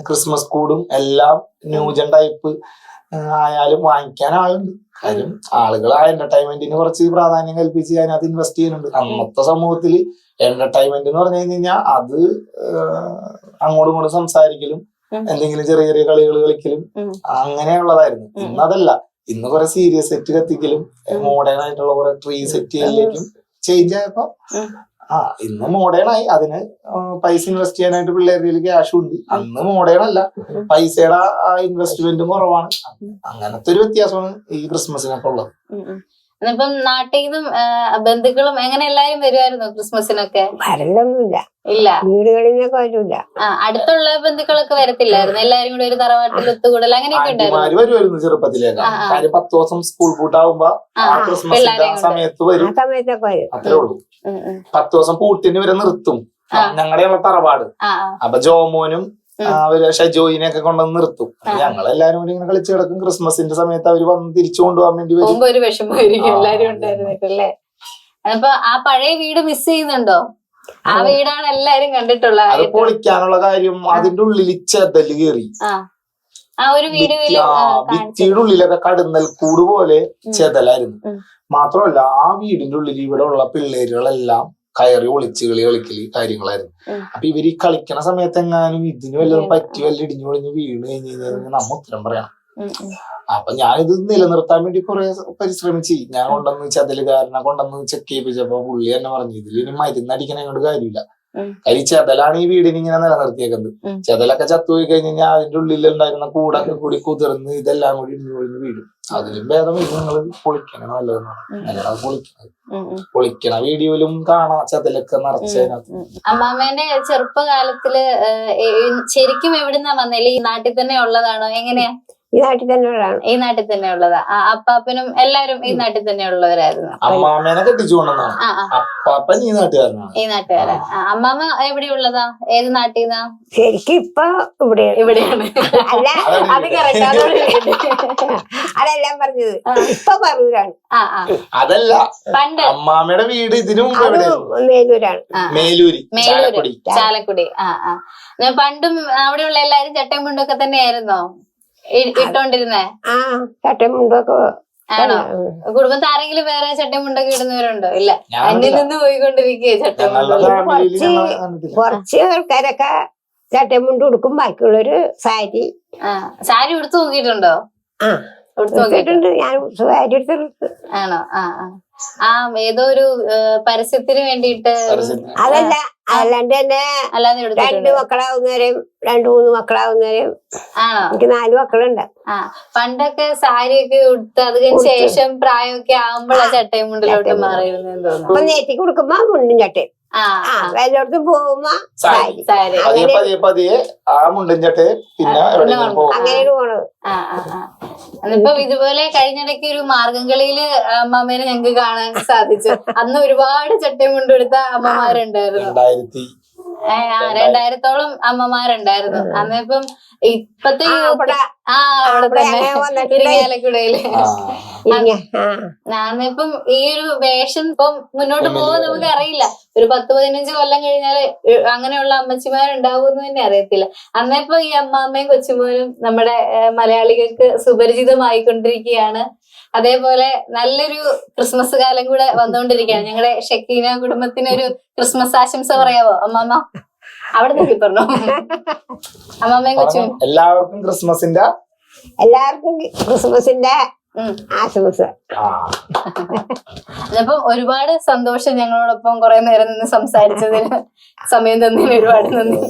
ക്രിസ്മസ് കൂടും എല്ലാം ന്യൂജൻ ടൈപ്പ് ആയാലും വാങ്ങിക്കാൻ ആളുണ്ട്. കാര്യം ആളുകൾ ആ എന്റർടൈൻമെന്റിന് കുറച്ച് പ്രാധാന്യം കൽപ്പിച്ച് അതിനകത്ത് ഇൻവെസ്റ്റ് ചെയ്യുന്നുണ്ട്. അന്നത്തെ സമൂഹത്തിൽ എന്റർടൈൻമെന്റ് എന്ന് പറഞ്ഞു കഴിഞ്ഞാൽ അത് അങ്ങോട്ടും ഇങ്ങോട്ടും സംസാരിക്കലും എന്തെങ്കിലും ചെറിയ ചെറിയ കളികൾ കളിക്കലും. അങ്ങനെയുള്ളതായിരുന്നു. ഇന്നതല്ല. ഇന്ന് കുറെ സീരിയസ് സെറ്റ് കത്തിക്കലും മോഡേൺ ആയിട്ടുള്ള കുറെ ട്രീ സെറ്റ് ചെയ്യലിലേക്കും ചേഞ്ച് ആയപ്പോ. ആ ഇന്ന് മോഡേൺ ആയി അതിന് പൈസ ഇൻവെസ്റ്റ് ചെയ്യാനായിട്ട് പിള്ളേരുടെ കയ്യിൽ ക്യാഷും ഉണ്ട്. അന്ന് മോഡേൺ അല്ല. പൈസയുടെ ഇൻവെസ്റ്റ്മെന്റും കുറവാണ്. അങ്ങനത്തെ ഒരു വ്യത്യാസമാണ് ഈ ക്രിസ്മസിനൊക്കെ ഉള്ളത്. എന്നിപ്പം നാട്ടിൽ നിന്നും ബന്ധുക്കളും എങ്ങനെ എല്ലാരും വരുമായിരുന്നു ക്രിസ്മസിനൊക്കെ? വരലൊന്നുമില്ല. ഇല്ല. വീടുകളിൽ നിന്നൊക്കെ വരില്ല അടുത്തുള്ള ബന്ധുക്കളൊക്കെ വരത്തില്ലായിരുന്നു. എല്ലാരും കൂടി ഒരു തറവാട്ടിൽ ഒത്തുകൂടൽ അങ്ങനെയൊക്കെ ഉണ്ടായിരുന്നു. കാര്യം പത്ത് ദിവസം സ്കൂൾ കൊണ്ട്. സമയത്ത് വരും. സമയത്തൊക്കെ വരും. അത്രേ ഉള്ളൂ. പത്ത് ദിവസം പൂട്ടിന് വരെ നിർത്തും. ഞങ്ങളുടെ തറവാട്. അപ്പൊ ജോമോനും അവർ ഷജോയിനെ ഒക്കെ കൊണ്ടുവന്ന് നിർത്തും. ഞങ്ങളെല്ലാരും ഞങ്ങൾ എല്ലാരും കൂടി ഇങ്ങനെ കളിച്ചു കിടക്കും. ക്രിസ്മസിന്റെ സമയത്ത് അവർ വന്ന് തിരിച്ചു കൊണ്ടുപോകാൻ വേണ്ടി വരും. ഒരു വിഷമമായിരിക്കും. ആ, എല്ലാരും അതെ. ഉണ്ടായിരുന്നിട്ടല്ലേ അപ്പൊ ആ പഴയ വീട് മിസ് ചെയ്യുന്നുണ്ടോ? ആ. വീടാണ് എല്ലാരും കണ്ടിട്ടുള്ളത് അത് പൊളിക്കാനുള്ള കാര്യം അതിന്റെ ഉള്ളിൽ ചെതൽ കേറി. ആ. ഒരു ഭിത്തിയുടെ ഉള്ളിലൊക്കെ കടുന്നൽ കൂട് പോലെ ചെതലായിരുന്നു. മാത്രമല്ല ആ വീടിന്റെ ഉള്ളിൽ ഇവിടെ ഉള്ള പിള്ളേരുകളെല്ലാം കയറി ഒളിച്ച് കളി കളിക്കൽ കാര്യങ്ങളായിരുന്നു. അപ്പൊ ഇവർ ഈ കളിക്കണ സമയത്ത് എങ്ങാനും ഇതിന് വല്ലതും പറ്റി വല്ല ഇടിഞ്ഞു പൊളിഞ്ഞ് വീണ് കഴിഞ്ഞ് കഴിഞ്ഞാൽ നമ്മ ഉത്തരം പറയണം അപ്പൊ ഞാനിത് നിലനിർത്താൻ വേണ്ടി കുറെ പരിശ്രമിച്ചു. ഞാൻ കൊണ്ടുവന്ന് ചതലുകാരനെ കൊണ്ടുവന്ന് ചെക്ക് ചെയ്യിപ്പിച്ചപ്പോ പുള്ളി തന്നെ പറഞ്ഞു ഇതിൽ ഇനി മരുന്ന് അടിക്കണ കൊണ്ട് കാര്യമില്ല. കാര്യം ചെതലാണ് ഈ വീടിന് ഇങ്ങനെ നിലനിർത്തിയേക്കുന്നത്. ചതലൊക്കെ ചെതലൊക്കെ ചത്തുപോയി കഴിഞ്ഞ് കഴിഞ്ഞാൽ അതിന്റെ ഉള്ളിലുണ്ടായിരുന്ന കൂടൊക്കെ കൂടി കുതിർന്ന് ഇതെല്ലാം കൂടി ഇടിഞ്ഞു പൊളിഞ്ഞ് വീഴും. അതിലും ഭേദം നിങ്ങൾ പൊളിക്കണം നല്ലതെന്നാണ്. ഞങ്ങളത് പൊളിക്കണത് പൊളിക്കണ. വീഡിയോയിലും കാണാം ചതിലൊക്കെ നിറച്ചതിനകത്ത് അമ്മാമ്മേന്റെ ചെറുപ്പകാലത്തിൽ ശരിക്കും എവിടുന്നാ വന്നേ? ഈ നാട്ടിൽ തന്നെ ഉള്ളതാണോ? എങ്ങനെയാ? ഈ നാട്ടിൽ തന്നെ ഉള്ളതാണ്. ഈ നാട്ടിൽ തന്നെ ഉള്ളതാ. ആ, അപ്പാപ്പനും എല്ലാരും ഈ നാട്ടിൽ തന്നെ ഉള്ളവരായിരുന്നു. അമ്മാമേനെ കെട്ടിച്ചു കൊണ്ടെന്നാണ് ആ ആ. അപ്പാപ്പൻ ഈ നാട്ടുകാരനാണ് ഈ നാട്ടുകാരാ. ആ, അമ്മാമ്മ എവിടെയുള്ളതാ ഏത് നാട്ടിൽ നിന്നാ? ശരിക്കും ഇപ്പൊ ഇവിടെ ഇവിടെയാണ്. അല്ല അത് അതോട്. അതെല്ലാം പറഞ്ഞത് ആ. ഇപ്പൊ പറൂരാണ്. ആ ആ. അതല്ല പണ്ട്. അമ്മാമ്മയുടെ വീട് ഇതിനും മുമ്പ് അത് എവിടെയായിരുന്നു മേലൂരാണ്. മേലൂരി മേലൂര് ചാലക്കുടി. ചാലക്കുടി. ആ ആ. ഞാൻ പണ്ടും അവിടെയുള്ള എല്ലാരും ചട്ടയും മുണ്ടൊക്കെ തന്നെയായിരുന്നോ? ഇട്ടോണ്ടിരുന്നേ? ആ. ചട്ടയും മുണ്ടൊക്കെ ആണോ? ഉം. കുടുംബത്തിൽ ആരെങ്കിലും വേറെ ചട്ടയും മുണ്ടൊക്കെ ഇടുന്നവരുണ്ടോ? ഇല്ല. ഞാൻ അന്യം നിന്ന് പോയിക്കൊണ്ടിരിക്കുക ചട്ടയും കുറച്ച് കുറച്ച് ആൾക്കാരൊക്കെ ചട്ടയും മുണ്ട് ഉടുക്കും. ബാക്കിയുള്ളൊരു സാരി ആ. സാരി ഉടുത്തു നോക്കിയിട്ടുണ്ടോ ആ. ഉടുത്തു നോക്കിയിട്ടുണ്ട് ഞാൻ സാരി എടുത്തിട്ടുണ്ട് ആണോ? ആ ആ. ആ ഏതോ ഒരു പരസ്യത്തിന് വേണ്ടിയിട്ട്. അതല്ല അല്ലാണ്ട് തന്നെ അല്ലാതെ രണ്ട് മക്കളാവുന്നവരെയും രണ്ടു മൂന്ന് മക്കളാവുന്നവരെയും ആണോ എനിക്ക് നാല് മക്കളുണ്ട് ആ പണ്ടൊക്കെ സാരിയൊക്കെ ഉടുത്ത് അത് കഴിഞ്ഞ ഉടുത്ത്. ശേഷം പ്രായമൊക്കെ ആകുമ്പോഴാണ് ചട്ടയും മുണ്ടിലോട്ട്. മാറിയിരുന്നെന്ന് തോന്നുന്നു അപ്പൊ നേറ്റി കൊടുക്കുമ്പോ മുണ്ടും ചട്ടയും ആ എല്ലായിടത്തും പോകുമ്പോ സാരി. പതിയെ പതിയെ പതിയെ ആ മുണ്ടൻ ചട്ടെ പിന്നെ ആ ആ ആ. ഇതുപോലെ കഴിഞ്ഞിടയ്ക്ക് ഒരു മാർഗംകളിയിൽ അമ്മമ്മേനെ ഞങ്ങക്ക് കാണാൻ സാധിച്ചു. അന്ന് ഒരുപാട് ചട്ടയും കൊണ്ടെടുത്ത അമ്മമാരുണ്ടായിരുന്നു. രണ്ടായിരത്തി രണ്ടായിരത്തോളം അമ്മമാരുണ്ടായിരുന്നു. അന്നിപ്പം ഇപ്പത്തെ ആ, അവിടെ. തന്നെ. അങ്ങനെ ഇരിങ്ങാലക്കുടയിൽ. ഇരിങ്ങ ഈ ഒരു വേഷം ഇപ്പം മുന്നോട്ട് പോകാൻ നമുക്ക് അറിയില്ല. ഒരു പത്ത് പതിനഞ്ച് കൊല്ലം കഴിഞ്ഞാൽ അങ്ങനെയുള്ള അമ്മച്ചിമാരുണ്ടാവും എന്ന് തന്നെ അറിയത്തില്ല. അന്നേപ്പൊ ഈ അമ്മാമ്മയും കൊച്ചുമോനും നമ്മുടെ മലയാളികൾക്ക് സുപരിചിതമായിക്കൊണ്ടിരിക്കുകയാണ്. അതേപോലെ നല്ലൊരു ക്രിസ്മസ് കാലം കൂടെ വന്നുകൊണ്ടിരിക്കുകയാണ് ഞങ്ങളുടെ ഷക്കീന കുടുംബത്തിന് ഒരു ക്രിസ്മസ് ആശംസ പറയാവോ അമ്മാമ്മ? അവിടെ നോക്കി പറഞ്ഞു. അമ്മാമ്മയും കൊച്ചു എല്ലാവർക്കും ക്രിസ്മസിന്റെ എല്ലാവർക്കും ക്രിസ്മസിന്റെ ആശംസ. അപ്പം ഒരുപാട് സന്തോഷം ഞങ്ങളോടൊപ്പം കുറെ നേരം നിന്ന് സംസാരിച്ചതിന് സമയം തന്നതിന് ഒരുപാട് നന്ദി.